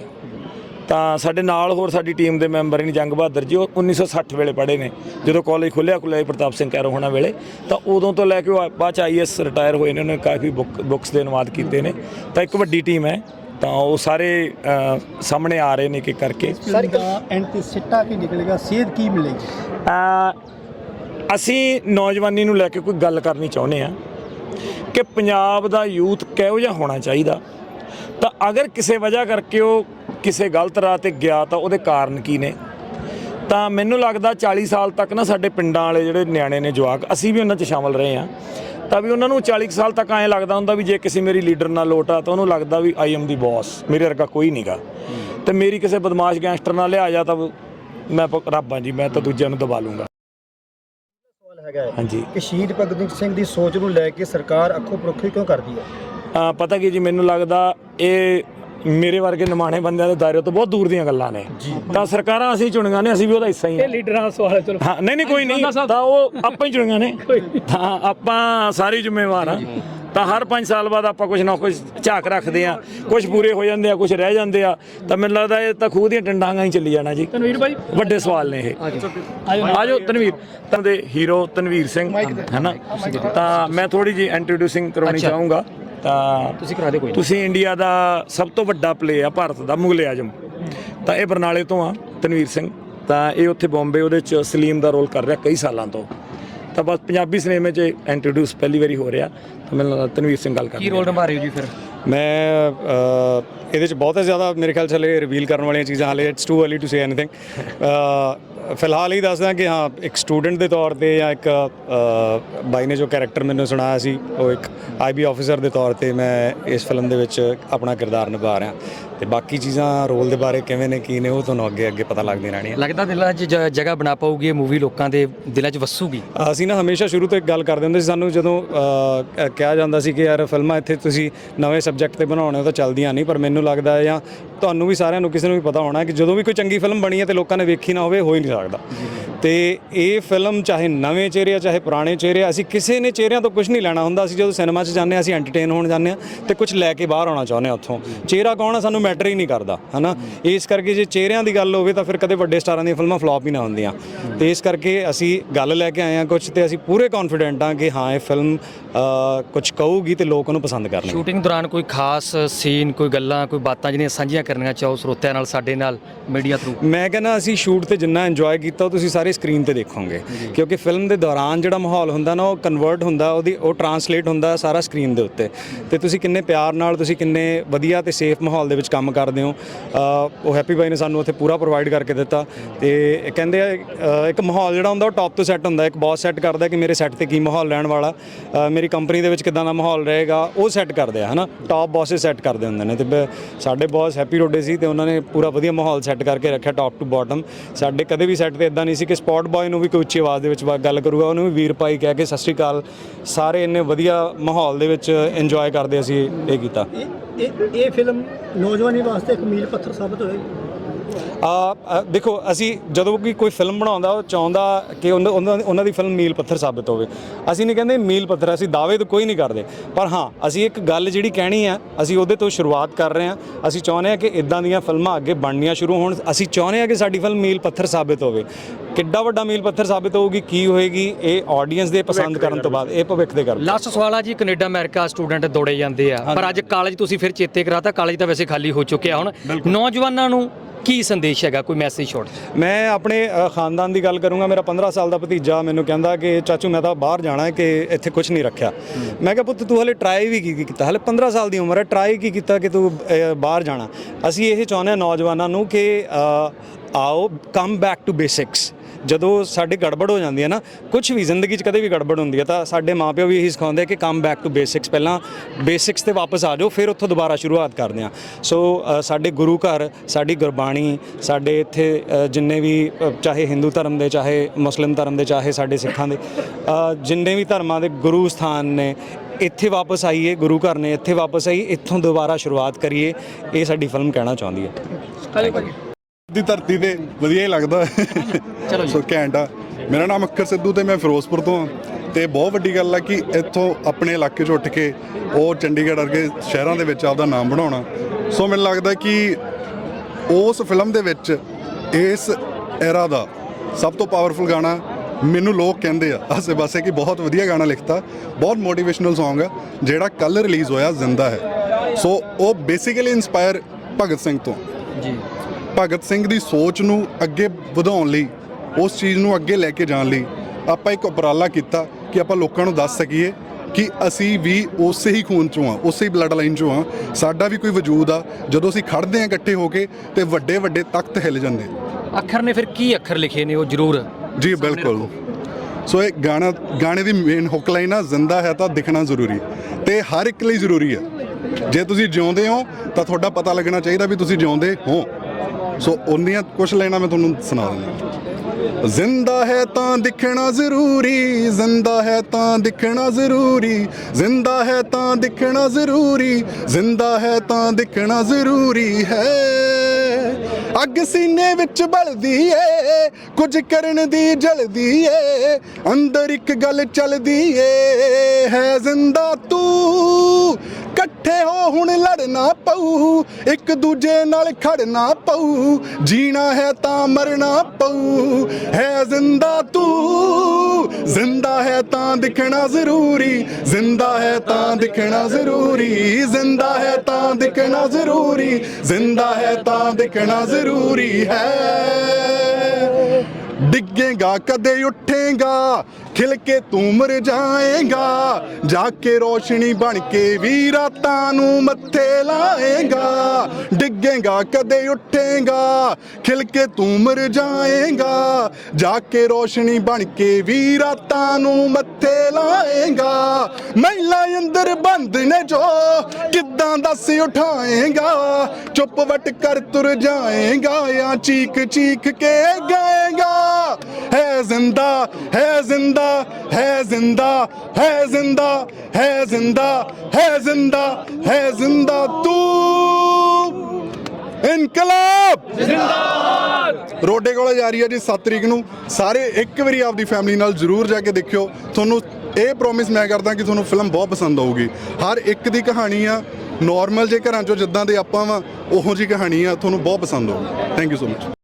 ਤਾਂ ਸਾਡੇ ਨਾਲ ਹੋਰ ਸਾਡੀ ਟੀਮ ਦੇ ਮੈਂਬਰ ਨੇ ਜੰਗ ਬਹਾਦਰ ਜੀ ਉਹ 1960 ਵੇਲੇ ਪੜ੍ਹੇ ਨੇ। ਜਦੋਂ ਕਾਲਜ ਖੁੱਲਿਆ ਖੁੱਲਿਆ ਪ੍ਰਤਾਪ ਸਿੰਘ ਕੈਰੋ ਹੋਣਾ ਵੇਲੇ ਤਾਂ ਉਦੋਂ ਤੋਂ ਲੈ ਕੇ ਉਹ ਬਾਅਦ ਚ ਆਈਐਸ ਰਿਟਾਇਰ ਹੋਏ ਨੇ ਉਹਨੇ ਕਾਫੀ ਬੁੱਕ ਬੁੱਕਸ ਦੇ ਅਨੁਵਾਦ ਕੀਤੇ ਨੇ। ਤਾਂ ਇੱਕ ਵੱਡੀ ਟੀਮ ਹੈ। ਤਾਂ ਉਹ ਸਾਰੇ ਸਾਹਮਣੇ ਆ ਰਹੇ ਨੇ ਕਿ ਕਰਕੇ। ਸਰ ਤੇ ਸਿੱਟਾ ਕੀ ਨਿਕਲੇਗਾ? ਸੇਧ ਕੀ ਮਿਲੇਗੀ? ਅ, ਅਸੀਂ ਨੌਜਵਾਨੀ ਨੂੰ ਲੈ ਕੇ ਕੋਈ ਗੱਲ ਕਰਨੀ ਚਾਹੁੰਦੇ ਆ ਕਿ ਪੰਜਾਬ ਦਾ ਯੂਥ ਕਿਹੋ ਜਿਹਾ ਹੋਣਾ ਚਾਹੀਦਾ। ਤਾਂ ਅਗਰ ਕਿਸੇ ਵਜ੍ਹਾ ਕਰਕੇ ਉਹ ਕਿਸੇ ਗਲਤ ਰਾਹ ਤੇ ਗਿਆ ਤਾਂ ਉਹਦੇ ਕਾਰਨ ਕੀ ਨੇ? ਤਾਂ ਮੈਨੂੰ ਲੱਗਦਾ 40 ਸਾਲ ਤੱਕ ਨਾ ਸਾਡੇ ਪਿੰਡਾਂ ਵਾਲੇ ਜਿਹੜੇ ਨਿਆਣੇ ਨੇ ਜਵਾਕ ਅਸੀਂ ਵੀ ਉਹਨਾਂ 'ਚ ਸ਼ਾਮਲ ਰਹੇ ਆ ਤਾਂ ਵੀ ਉਹਨਾਂ ਨੂੰ 40 ਸਾਲ ਤੱਕ ਐਂ ਲੱਗਦਾ ਹੁੰਦਾ ਵੀ ਜੇ ਕਿਸੇ ਮੇਰੀ ਲੀਡਰ ਨਾਲ ਲੋਟ ਆ ਤਾਂ ਉਹਨੂੰ ਲੱਗਦਾ ਵੀ ਆਈ ਐਮ ਦੀ ਬੌਸ ਮੇਰੇ ਵਰਗਾ ਕੋਈ ਨਹੀਂਗਾ ਤੇ ਮੇਰੀ ਕਿਸੇ ਬਦਮਾਸ਼ ਗੈਂਗਸਟਰ ਨਾਲ ਲਿਆ ਜਾ ਤਾਂ ਮੈਂ ਰੱਬ ਜੀ ਮੈਂ ਤਾਂ ਦੂਜਿਆਂ ਨੂੰ ਦਬਾ ਲੂੰਗਾ। ਹੈਗਾ ਹੈ। ਹਾਂਜੀ। ਕਿ ਸ਼ਹੀਦ ਭਗਤ ਸਿੰਘ ਦੀ ਸੋਚ ਨੂੰ ਲੈ ਕੇ ਸਰਕਾਰ ਅੱਖੋਂ ਪਰੋਖੀ ਕਿਉਂ ਕਰਦੀ ਹੈ? ਪਤਾ ਕੀ ਜੀ ਮੈਨੂੰ ਲੱਗਦਾ ਇਹ ਮੇਰੇ ਵਰਗੇ ਨਿਮਾਣੇ ਬੰਦਿਆਂ ਦੇ ਦਾਇਰੇ ਤੋਂ ਬਹੁਤ ਦੂਰ ਦੀਆਂ ਗੱਲਾਂ ਨੇ। ਤਾਂ ਸਰਕਾਰਾਂ ਅਸੀਂ ਚੁਣੀਆਂ ਨੇ ਅਸੀਂ ਵੀ ਉਹਦਾ ਹਿੱਸਾ ਹੀ ਹਾਂ। ਲੀਡਰਾਂ ਦਾ ਸਵਾਲ ਹੈ ਚਲੋ। ਹਾਂ ਨਹੀਂ ਨਹੀਂ ਕੋਈ ਨਹੀਂ। ਤਾਂ ਉਹ ਆਪਾਂ ਹੀ ਚੁਣੀਆਂ ਨੇ। ਤਾਂ ਆਪਾਂ ਸਾਰੇ ਜ਼ਿੰਮੇਵਾਰ ਆ ਤਾਂ ਹਰ 5 ਸਾਲ ਬਾਅਦ ਆਪਾਂ ਕੁਝ ਨਾ ਕੁਝ ਝਾਕ ਰੱਖਦੇ ਆ ਕੁਝ ਪੂਰੇ ਹੋ ਜਾਂਦੇ ਆ ਕੁਝ ਰਹਿ ਜਾਂਦੇ ਆ। ਤਾਂ ਮੈਨੂੰ ਲੱਗਦਾ ਇਹ ਤਾਂ ਖੂਹ ਦੀਆਂ ਡੰਡਾਂਗਾ ਹੀ ਚੱਲੀ ਜਾਣਾ ਜੀ। ਤਨਵੀਰ ਭਾਈ। ਵੱਡੇ ਸਵਾਲ ਨੇ ਇਹ। ਆਜੋ ਤਨਵੀਰ। ਤਾਂ ਦੇ ਹੀਰੋ ਤਨਵੀਰ ਸਿੰਘ ਹੈਨਾ? ਤਾਂ ਮੈਂ ਥੋੜੀ ਜੀ ਇੰਟਰੋਡਿਊਸਿੰਗ ਕਰਾਉਣੀ ਚਾਹੂੰਗਾ। ਤਾਂ ਤੁਸੀਂ ਕਰਾ ਦਿਓ ਕੋਈ ਤੁਸੀਂ ਇੰਡੀਆ ਦਾ ਸਭ ਤੋਂ ਵੱਡਾ ਪਲੇ ਆ ਭਾਰਤ ਦਾ ਮੁਗਲ ਆਜਮ। ਤਾਂ ਇਹ ਬਰਨਾਲੇ ਤੋਂ ਆ ਤਨਵੀਰ ਸਿੰਘ। ਤਾਂ ਇਹ ਉੱਥੇ ਬੰਬੇ ਉਹਦੇ ਚ ਸਲੀਮ ਦਾ ਰੋਲ ਕਰ ਰਿਹਾ ਕਈ ਸਾਲਾਂ ਤੋਂ। ਤਾਂ ਬਸ ਪੰਜਾਬੀ ਸਿਨੇਮੇ 'ਚ ਇੰਟਰੋਡਿਊਸ ਪਹਿਲੀ ਵਾਰੀ ਹੋ ਰਿਹਾ। ਤਾਂ ਮੈਨੂੰ ਲੱਗਦਾ ਤਨਵੀਰ ਸਿੰਘ ਗੱਲ ਕਰ ਕੀ ਰੋਲ ਨਿਭਾ ਰਹੇ ਹੋ ਜੀ ਫਿਰ? ਮੈਂ ਇਹਦੇ ਚ ਬਹੁਤ ਜ਼ਿਆਦਾ ਮੇਰੇ ਖਿਆਲ ਚ ਹਲੇ ਰਿਵੀਲ ਕਰਨ ਵਾਲੀਆਂ ਚੀਜ਼ਾਂ ਹਲੇ it's too early to say anything ਫਿਲਹਾਲ ਹੀ ਦੱਸਦਾ ਕਿ ਹਾਂ ਇੱਕ ਸਟੂਡੈਂਟ ਦੇ ਤੌਰ ਤੇ ਜਾਂ ਇੱਕ ਬਾਈ ਨੇ ਜੋ ਕੈਰੈਕਟਰ ਮੈਨੂੰ ਸੁਣਾਇਆ ਸੀ ਉਹ ਇੱਕ ਆਈਬੀ ਆਫੀਸਰ ਦੇ ਤੌਰ ਤੇ ਮੈਂ ਇਸ ਫਿਲਮ ਦੇ ਵਿੱਚ ਆਪਣਾ ਕਿਰਦਾਰ ਨਿਭਾ ਰਿਹਾ। ਤੇ ਬਾਕੀ ਚੀਜ਼ਾਂ ਰੋਲ ਦੇ ਬਾਰੇ ਕਿਵੇਂ ਨੇ ਕੀ ਨੇ ਉਹ ਤੁਹਾਨੂੰ ਅੱਗੇ ਅੱਗੇ ਪਤਾ ਲੱਗਦੀਆਂ ਰਹਿਣੀਆਂ। ਲੱਗਦਾ ਦਿਲਾਂ 'ਚ ਜ- ਜਗ੍ਹਾ ਬਣਾ ਪਾਊਗੀ ਇਹ ਮੂਵੀ ਲੋਕਾਂ ਦੇ ਦਿਲਾਂ 'ਚ ਵਸੂਗੀ? ਅਸੀਂ ਨਾ ਹਮੇਸ਼ਾ ਸ਼ੁਰੂ ਤੋਂ ਇੱਕ ਗੱਲ ਕਰਦੇ ਹੁੰਦੇ ਸੀ ਸਾਨੂੰ ਜਦੋਂ ਅ, ਕਿਹਾ ਜਾਂਦਾ ਸੀ ਕਿ ਯਾਰ ਫਿਲਮਾਂ ਇੱਥੇ ਤੁਸੀਂ ਨਵੇਂ ਸਬਜੈਕਟ ਤੇ ਬਣਾਉਣੇ ਹੋ ਤਾਂ ਚੱਲਦੀਆਂ ਨਹੀਂ ਪਰ ਮੈਨੂੰ ਲੱਗਦਾ ਹੈ ਜਾਂ ਤੁਹਾਨੂੰ ਵੀ ਸਾਰਿਆਂ ਨੂੰ ਕਿਸੇ ਨੂੰ ਵੀ ਪਤਾ ਹੋਣਾ ਕਿ ਜਦੋਂ ਵੀ ਕੋਈ ਚੰਗੀ ਫਿਲਮ ਬਣੀ ਹੈ ਤੇ ਲੋਕਾਂ ਨੇ ਵੇਖੀ ਨਾ ਹੋਵੇ ਹੋ ਹੀ ਨਹੀਂ ਸਕਦਾ ਤੇ ਇਹ ਫਿਲਮ ਚਾਹੇ ਨਵੇਂ ਚਿਹਰੇ ਆ ਚਾਹੇ ਪੁਰਾਣੇ ਚਿਹਰੇ ਆ ਅਸੀਂ ਕਿਸੇ ਨੇ ਚਿਹਰਿਆਂ ਤੋਂ ਕੁਝ ਨਹੀਂ ਲੈਣਾ ਹੁੰਦਾ। ਅਸੀਂ ਜਦੋਂ ਸਿਨੇਮਾ 'ਚ ਜਾਂਦੇ ਹਾਂ ਅਸੀਂ ਐਂਟਰਟੇਨ ਹੋਣ ਜਾਂਦੇ ਹਾਂ ਤੇ ਕੁਝ ਲੈ ਕੇ ਬਾਹਰ ਆਉਣਾ ਚਾਹੁੰਦੇ ਹਾਂ ਉੱਥੋਂ। ਚਿਹਰਾ ਕੌਣ ਆ? ਸਾਨੂੰ ਮੈਟਰ ਹੀ ਨਹੀਂ ਕਰਦਾ ਹਨਾ? ਇਸ ਕਰਕੇ ਜੇ ਚਿਹਰਿਆਂ ਦੀ ਗੱਲ ਹੋਵੇ ਤਾਂ ਫਿਰ ਕਦੇ ਵੱਡੇ ਸਟਾਰਾਂ ਦੀਆਂ ਫਿਲਮਾਂ ਫਲॉप ਹੀ ਨਾ ਹੁੰਦੀਆਂ। ਤੇ ਇਸ ਕਰਕੇ ਅਸੀਂ ਗੱਲ ਲੈ ਕੇ ਆਏ ਹਾਂ ਕੁਝ ਤੇ ਅਸੀਂ ਪੂਰੇ ਕੌਨਫੀਡੈਂਟ ਹਾਂ ਕਿ ਹਾਂ ਇਹ ਫਿਲਮ ਕੁਝ ਕਹੂਗੀ ਤੇ ਲੋਕ ਉਹਨੂੰ ਪਸੰਦ ਕਰਨਗੇ। ਸ਼ੂਟਿੰਗ ਦੌਰਾਨ ਕੋਈ ਖਾਸ ਸੀਨ ਕੋਈ ਗੱਲਾਂ ਕੋਈ ਬਾਤਾਂ ਜਿਹੜੀਆਂ ਸਾਂਝੀਆਂ ਕਰਨੀਆਂ ਚਾਹੋ ਸਰੋਤਿਆਂ ਨਾਲ ਸਾਡੇ ਨਾਲ ਮੀਡੀਆ ਥਰੂ ਮੈਂ ਕਹਿੰਦਾ ਅਸੀਂ ਸ਼ੂਟ ਤੇ ਜਿੰਨਾ ਇੰਜੋਏ ਕੀਤਾ ਤੁਸੀਂ ਸਾਰੇ ਸਕਰੀਨ ਤੇ ਦੇਖੋਗੇ। ਕਿਉਂਕਿ ਫਿਲਮ ਦੇ ਦੌਰਾਨ ਜਿਹੜਾ ਮਾਹੌਲ ਹੁੰਦਾ ਨਾ, ਉਹ ਕਨਵਰਟ ਹੁੰਦਾ, ਉਹਦੀ, ਉਹ ਟਰਾਂਸਲੇਟ ਹੁੰਦਾ ਸਾਰਾ ਸਕਰੀਨ ਦੇ ਉੱਤੇ। ਤੇ ਤੁਸੀਂ ਕਿੰਨੇ ਪਿਆਰ ਨਾਲ, ਤੁਸੀਂ ਕਿੰਨੇ ਵਧੀਆ ਤੇ ਸੇਫ ਮਾਹੌਲ ਦੇ ਵਿੱਚ ਕੰਮ ਕਰਦੇ ਹੋ। ਉਹ ਹੈਪੀ ਬਾਈ ਨੇ ਸਾਨੂੰ ਉੱਥੇ ਪੂਰਾ ਪ੍ਰੋਵਾਈਡ ਕਰਕੇ ਦਿੱਤਾ। ਤੇ ਕਹਿੰਦੇ ਆ ਇੱਕ ਮਾਹੌਲ ਜਿਹੜਾ ਹੁੰਦਾ, ਉਹ ਟੌਪ ਤੋਂ ਸੈੱਟ ਹੁੰਦਾ। ਇੱਕ ਬੌਸ ਸੈੱਟ ਕਰਦਾ ਕਿ ਮੇਰੇ ਸੈੱਟ ਤੇ ਕੀ ਮਾਹੌਲ ਰਹਿਣ ਵਾਲਾ। ਮੇਰੀ ਕੰਪਨੀ ਦੇ ਵਿੱਚ ਕਿਦਾਂ ਦਾ ਮਾਹੌਲ ਰਹੇਗਾ, ਉਹ ਸੈੱਟ ਕਰਦੇ ਆ, ਹਨਾ? ਟੌਪ ਬੌਸਸ ਸੈੱਟ ਕਰਦੇ ਹੁੰਦੇ ਨੇ। ਤੇ ਸਾਡੇ ਬੌਸ ਹੈਪੀ ਰੋਡੇ ਸੀ ਤੇ ਉਹਨਾਂ ਨੇ ਪੂਰਾ ਵਧੀਆ ਮਾਹੌਲ ਸੈੱਟ ਕਰਕੇ ਰੱਖਿਆ ਟੌਪ ਟੂ ਬਾਟਮ ਸਾਡੇ ਕਦੇ ਵੀ ਸੈੱਟ ਤੇ ਇਦਾਂ ਨਹੀਂ ਸੀ ਕਿ ਸਪੌਟ ਬॉय ਨੂੰ ਵੀ ਕੋਈ ਉੱਚੀ ਆਵਾਜ਼ ਦੇ ਵਿੱਚ ਗੱਲ ਕਰੂਗਾ, ਉਹਨੂੰ ਵੀ ਵੀਰ ਭਾਈ ਕਹਿ ਕੇ ਸਤਿ ਸ਼੍ਰੀ ਅਕਾਲ। ਸਾਰੇ ਇੰਨੇ ਵਧੀਆ ਮਾਹੌਲ ਦੇ ਵਿੱਚ ਇੰਜੋਏ ਕਰਦੇ ਅਸੀਂ ਇਹ ਕੀਤਾ ਇਹ ਇਹ ਫਿਲਮ ਨੌਜਵਾਨੀ ਵਾਸਤੇ ਇੱਕ ਮੀਲ ਪੱਥਰ ਸਾਬਤ ਹੋਏਗੀ ਆ ਦੇਖੋ ਅਸੀਂ ਜਦੋਂ ਵੀ ਕੋਈ ਫਿਲਮ ਬਣਾਉਂਦਾ ਉਹ ਚਾਹੁੰਦਾ ਕਿ ਉਹਨਾਂ ਉਹਨਾਂ ਦੀ- ਉਹਨਾਂ ਦੀ ਫਿਲਮ ਮੀਲ ਪੱਥਰ ਸਾਬਤ ਹੋਵੇ। ਅਸੀਂ ਨਹੀਂ ਕਹਿੰਦੇ ਮੀਲ ਪੱਥਰ ਅਸੀਂ ਦਾਅਵੇ ਤਾਂ ਕੋਈ ਨਹੀਂ ਕਰਦੇ। ਪਰ ਹਾਂ ਅਸੀਂ ਇੱਕ ਗੱਲ ਜਿਹੜੀ ਕਹਿਣੀ ਆ ਅਸੀਂ ਉਹਦੇ ਤੋਂ ਸ਼ੁਰੂਆਤ ਕਰ ਰਹੇ ਹਾਂ। ਅਸੀਂ ਚਾਹੁੰਦੇ ਹਾਂ ਕਿ ਇਦਾਂ ਦੀਆਂ ਫਿਲਮਾਂ ਅੱਗੇ ਬਣਨੀਆਂ ਸ਼ੁਰੂ ਹੋਣ। ਅਸੀਂ ਚਾਹੁੰਦੇ ਹਾਂ ਕਿ ਸਾਡੀ ਫਿਲਮ ਮੀਲ ਪੱਥਰ ਸਾਬਤ ਹੋਵੇ। ਕਿੱਡਾ ਵੱਡਾ ਮੀਲ ਪੱਥਰ ਸਾਬਤ ਹੋਊਗੀ ਕੀ ਹੋਏਗੀ ਇਹ ਆਡੀਅנס ਦੇ ਪਸੰਦ ਕਰਨ ਤੋਂ ਬਾਅਦ ਇਹ ਭਵਿੱਖ ਦੇ ਕਰ ਲਾਸਟ ਸਵਾਲ ਆ ਜੀ ਕੈਨੇਡਾ ਅਮਰੀਕਾ ਸਟੂਡੈਂਟ ਦੌੜੇ ਜਾਂਦੇ ਆ। ਪਰ ਅੱਜ ਕਾਲਜ ਤੁਸੀਂ ਫਿਰ ਚੇਤੇ ਕਰਾਤਾ ਕਾਲਜ ਤਾਂ ਵੈਸੇ ਖਾਲੀ ਹੋ ਚੁੱਕਿਆ ਹੁਣ। ਨੌਜਵਾਨਾਂ ਨੂੰ ਕੀ ਸੰਦੇਸ਼ ਹੈਗਾ ਕੋਈ ਮੈਸੇਜ ਛੋੜ ਮੈਂ ਆਪਣੇ ਖਾਨਦਾਨ ਦੀ ਗੱਲ ਕਰੂੰਗਾ ਮੇਰਾ 15 ਸਾਲ ਦਾ ਭਤੀਜਾ ਮੈਨੂੰ ਕਹਿੰਦਾ ਕਿ ਚਾਚੂ ਮੈਂ ਤਾਂ ਬਾਹਰ ਜਾਣਾ ਹੈ ਕਿ ਇੱਥੇ ਕੁਝ ਨਹੀਂ ਰੱਖਿਆ। ਮੈਂ ਕਿਹਾ ਪੁੱਤ ਤੂੰ ਹਲੇ ਟਰਾਈ ਵੀ ਕੀ ਕੀਤਾ? ਹਲੇ 15 ਸਾਲ ਦੀ ਉਮਰ ਹੈ ਟਰਾਈ ਕੀ ਕੀਤਾ ਕਿ ਤੂੰ ਬਾਹਰ ਜਾਣਾ? ਅਸੀਂ ਇਹ ਚਾਹੁੰਦੇ ਹਾਂ ਨੌਜਵਾਨਾਂ ਨੂੰ ਕਿ ਆਓ ਕਮ ਬੈਕ ਟੂ ਬੇਸਿਕਸ ਜਦੋਂ ਸਾਡੇ ਗੜਬੜ ਹੋ ਜਾਂਦੀ ਹੈ ਨਾ ਕੁਝ ਵੀ ਜ਼ਿੰਦਗੀ 'ਚ ਕਦੇ ਵੀ ਗੜਬੜ ਹੁੰਦੀ ਹੈ ਤਾਂ ਸਾਡੇ ਮਾਪਿਓ ਵੀ ਇਹੀ ਸਿਖਾਉਂਦੇ ਕਿ ਕਮ ਬੈਕ ਟੂ ਬੇਸਿਕਸ ਪਹਿਲਾਂ ਬੇਸਿਕਸ ਤੇ ਵਾਪਸ ਆ ਜਾਓ, ਫਿਰ ਉੱਥੋਂ ਦੁਬਾਰਾ ਸ਼ੁਰੂਆਤ ਕਰਦੇ ਹਾਂ। ਸੋ ਸਾਡੇ ਗੁਰੂ ਘਰ, ਸਾਡੀ ਗੁਰਬਾਣੀ, ਸਾਡੇ ਇੱਥੇ ਜਿੰਨੇ ਵੀ ਚਾਹੇ ਹਿੰਦੂ ਧਰਮ ਦੇ, ਚਾਹੇ ਮੁਸਲਿਮ ਧਰਮ ਦੇ, ਚਾਹੇ ਸਾਡੇ ਸਿੱਖਾਂ ਦੇ ਜਿੰਨੇ ਵੀ ਧਰਮਾਂ ਦੇ ਗੁਰੂ ਸਥਾਨ ਨੇ, ਇੱਥੇ ਵਾਪਸ ਆਈਏ, ਗੁਰੂ ਘਰ ਨੇ, ਇੱਥੇ ਵਾਪਸ ਆਈਏ, ਇੱਥੋਂ ਦੁਬਾਰਾ ਸ਼ੁਰੂਆਤ ਕਰੀਏ, ਇਹ ਸਾਡੀ ਫਿਲਮ ਕਹਿਣਾ ਚਾਹੁੰਦੀ ਹੈ। ਦੀ ਧਰਤੀ ਤੇ ਵਧੀਆ ਹੀ ਲੱਗਦਾ। ਚਲੋ ਸੋ ਘੈਂਟ ਆ। ਮੇਰਾ ਨਾਮ ਅੱਖਰ ਸਿੱਧੂ ਤੇ ਮੈਂ ਫਿਰੋਜ਼ਪੁਰ ਤੋਂ ਹਾਂ ਤੇ ਬਹੁਤ ਵੱਡੀ ਗੱਲ ਆ ਕਿ ਇੱਥੋਂ ਆਪਣੇ ਇਲਾਕੇ 'ਚ ਉੱਠ ਕੇ ਉਹ ਚੰਡੀਗੜ੍ਹ ਵਰਗੇ ਸ਼ਹਿਰਾਂ ਦੇ ਵਿੱਚ ਆਪਦਾ ਨਾਮ ਬਣਾਉਣਾ। ਸੋ ਮੈਨੂੰ ਲੱਗਦਾ ਕਿ ਉਸ ਫਿਲਮ ਦੇ ਵਿੱਚ ਇਸ ਐਰਾ ਦਾ ਸਭ ਤੋਂ ਪਾਵਰਫੁਲ ਗਾਣਾ ਮੈਨੂੰ ਲੋਕ ਕਹਿੰਦੇ ਆ। ਆਸੇ ਪਾਸੇ ਕਿ ਬਹੁਤ ਵਧੀਆ ਗਾਣਾ ਲਿਖਤਾ। ਬਹੁਤ ਮੋਟੀਵੇਸ਼ਨਲ Song ਆ ਜਿਹੜਾ ਕੱਲ ਰਿਲੀਜ਼ ਹੋਇਆ ਜ਼ਿੰਦਾ ਹੈ। ਸੋ ਉਹ ਬੇਸਿਕਲੀ ਇਨਸਪਾਇਰ ਭਗਤ ਸਿੰਘ ਤੋਂ। ਜੀ। ਭਗਤ ਸਿੰਘ ਦੀ ਸੋਚ ਨੂੰ ਅੱਗੇ ਵਧਾਉਣ ਲਈ ਉਸ ਚੀਜ਼ ਨੂੰ ਅੱਗੇ ਲੈ ਕੇ ਜਾਣ ਲਈ ਆਪਾਂ ਇੱਕ ਉਪਰਾਲਾ ਕੀਤਾ ਕਿ ਆਪਾਂ ਲੋਕਾਂ ਨੂੰ ਦੱਸ ਸਕੀਏ ਕਿ ਅਸੀਂ ਵੀ ਉਸੇ ਹੀ ਖੂਨ ਚੋਂ ਆ ਉਸੇ ਹੀ ਬਲੱਡ ਲਾਈਨ ਚੋਂ ਆ ਸਾਡਾ ਵੀ ਕੋਈ ਵਜੂਦ ਆ ਜਦੋਂ ਅਸੀਂ ਖੜਦੇ ਆ ਇਕੱਠੇ ਹੋ ਕੇ ਤੇ ਵੱਡੇ ਵੱਡੇ ਤਖਤ ਹਿੱਲ ਜਾਂਦੇ ਅੱਖਰ ਨੇ ਫਿਰ ਕੀ ਅੱਖਰ ਲਿਖੇ ਨੇ ਉਹ ਜ਼ਰੂਰ ਜੀ ਬਿਲਕੁਲ। ਸੋ ਇਹ ਗਾਣਾ ਗਾਣੇ ਦੀ ਮੇਨ ਹੁੱਕ ਲਾਈਨ ਆ ਜ਼ਿੰਦਾ ਹੈ ਤਾਂ ਦਿਖਣਾ ਜ਼ਰੂਰੀ ਤੇ ਹਰ ਇੱਕ ਲਈ ਜ਼ਰੂਰੀ ਹੈ। ਜੇ ਤੁਸੀਂ ਜਿਉਂਦੇ ਹੋ ਤਾਂ ਤੁਹਾਡਾ ਪਤਾ ਲੱਗਣਾ ਚਾਹੀਦਾ ਵੀ ਤੁਸੀਂ ਜਿਉਂਦੇ ਹੋ। ਸੋ ਉਹਨੀਆਂ ਕੁਝ ਲੈਣਾ ਮੈਂ ਤੁਹਾਨੂੰ ਸੁਣਾ ਦਿੰਦਾ। ਜ਼ਿੰਦਾ ਹੈ ਤਾਂ ਦਿਖਣਾ ਜ਼ਰੂਰੀ, ਜ਼ਿੰਦਾ ਹੈ ਤਾਂ ਦਿਖਣਾ ਜ਼ਰੂਰੀ, ਜ਼ਿੰਦਾ ਹੈ ਤਾਂ ਦਿਖਣਾ ਜ਼ਰੂਰੀ, ਜ਼ਿੰਦਾ ਹੈ ਤਾਂ ਦਿਖਣਾ ਜ਼ਰੂਰੀ ਹੈ। ਅੱਗ ਸੀਨੇ ਵਿੱਚ ਬਲਦੀ ਏ, ਕੁਝ ਕਰਨ ਦੀ ਜਲਦੀ ਏ, ਅੰਦਰ ਇੱਕ ਗੱਲ ਚੱਲਦੀ ਏ, ਹੈ ਜ਼ਿੰਦਾ ਤੂੰ ਇਕੱਠੇ ਹੋ ਹੁਣ ਲੜਨਾ ਪਊ, ਇੱਕ ਦੂਜੇ ਨਾਲ ਖੜਨਾ ਪਊ, ਜੀਣਾ ਹੈ ਤਾਂ ਮਰਨਾ ਪਊ। ਹੈ ਜ਼ਿੰਦਾ ਤੂੰ, ਜ਼ਿੰਦਾ ਹੈ ਤਾਂ ਦਿਖਣਾ ਜ਼ਰੂਰੀ, ਜ਼ਿੰਦਾ ਹੈ ਤਾਂ ਦਿਖਣਾ ਜ਼ਰੂਰੀ, ਜ਼ਿੰਦਾ ਹੈ ਤਾਂ ਦਿਖਣਾ ਜ਼ਰੂਰੀ, ਜ਼ਿੰਦਾ ਹੈ ਤਾਂ ਦਿਖਣਾ ਜ਼ਰੂਰੀ ਹੈ। ਡਿੱਗੇਗਾ, ਕਦੇ ਉੱਠੇਗਾ ਖਿਲ ਕੇ ਤੂੰ ਮਰ ਜਾਏਗਾ, ਜਾ ਕੇ ਰੋਸ਼ਨੀ ਬਣ ਕੇ ਵੀ ਰਾਤਾਂ ਨੂੰ ਮੱਥੇ ਲਾਏਗਾ। ਡਿੱਗੇਗਾ, ਕਦੇ ਉੱਠੇਗਾ, ਖਿਲ ਕੇ ਤੂੰ ਮਰ ਜਾਏਗਾ, ਜਾ ਕੇ ਰੋਸ਼ਨੀ ਬਣ ਕੇ ਵੀ ਰਾਤਾਂ ਨੂੰ ਮੱਥੇ ਲਾਏਗਾ। ਮਹਿਲਾ ਅੰਦਰ ਬੰਦ ਨੇ ਜੋ ਕਿੱਦਾਂ ਦੱਸ ਉਠਾਏਗਾ ਚੁੱਪ ਵਟ ਕਰ ਤੁਰ ਜਾਏਗਾ, ਜਾਂ ਚੀਕ ਚੀਖ ਕੇ ਗਾਏਗਾ। ਹੈ ਜ਼ਿੰਦਾ ਹੈ ਜ਼ਿੰਦਾ ਹੈ ਜ਼ਿੰਦਾ ਹੈ ਜ਼ਿੰਦਾ ਹੈ ਜ਼ਿੰਦਾ ਹੈ ਜ਼ਿੰਦਾ ਹੈ ਜ਼ਿੰਦਾ ਤੂੰ। ਇਨਕਲਾਬ। ਜਿੰਦਾਬਾਦ। ਰੋਡੇ ਕੋਲੇ ਜਾ ਰਹੀ ਹੈ ਜੀ 7 ਤਰੀਕ ਨੂੰ। ਸਾਰੇ ਇੱਕ ਵਾਰੀ ਆਪਦੀ ਫੈਮਿਲੀ ਨਾਲ ਜ਼ਰੂਰ ਜਾ ਕੇ ਦੇਖਿਓ। ਤੁਹਾਨੂੰ ਇਹ ਪ੍ਰੋਮਿਸ ਮੈਂ ਕਰਦਾ ਕਿ ਤੁਹਾਨੂੰ ਫਿਲਮ ਬਹੁਤ ਪਸੰਦ ਆਊਗੀ। ਹਰ ਇੱਕ ਦੀ ਕਹਾਣੀ ਆ। ਨਾਰਮਲ ਜੇ ਘਰਾਂ ਚੋਂ ਜਿੱਦਾਂ ਦੇ ਆਪਾਂ ਵਾਂ ਉਹੋ ਜੀ ਕਹਾਣੀ ਆ। ਤੁਹਾਨੂੰ ਬਹੁਤ ਪਸੰਦ ਆਊਗੀ। Thank you so much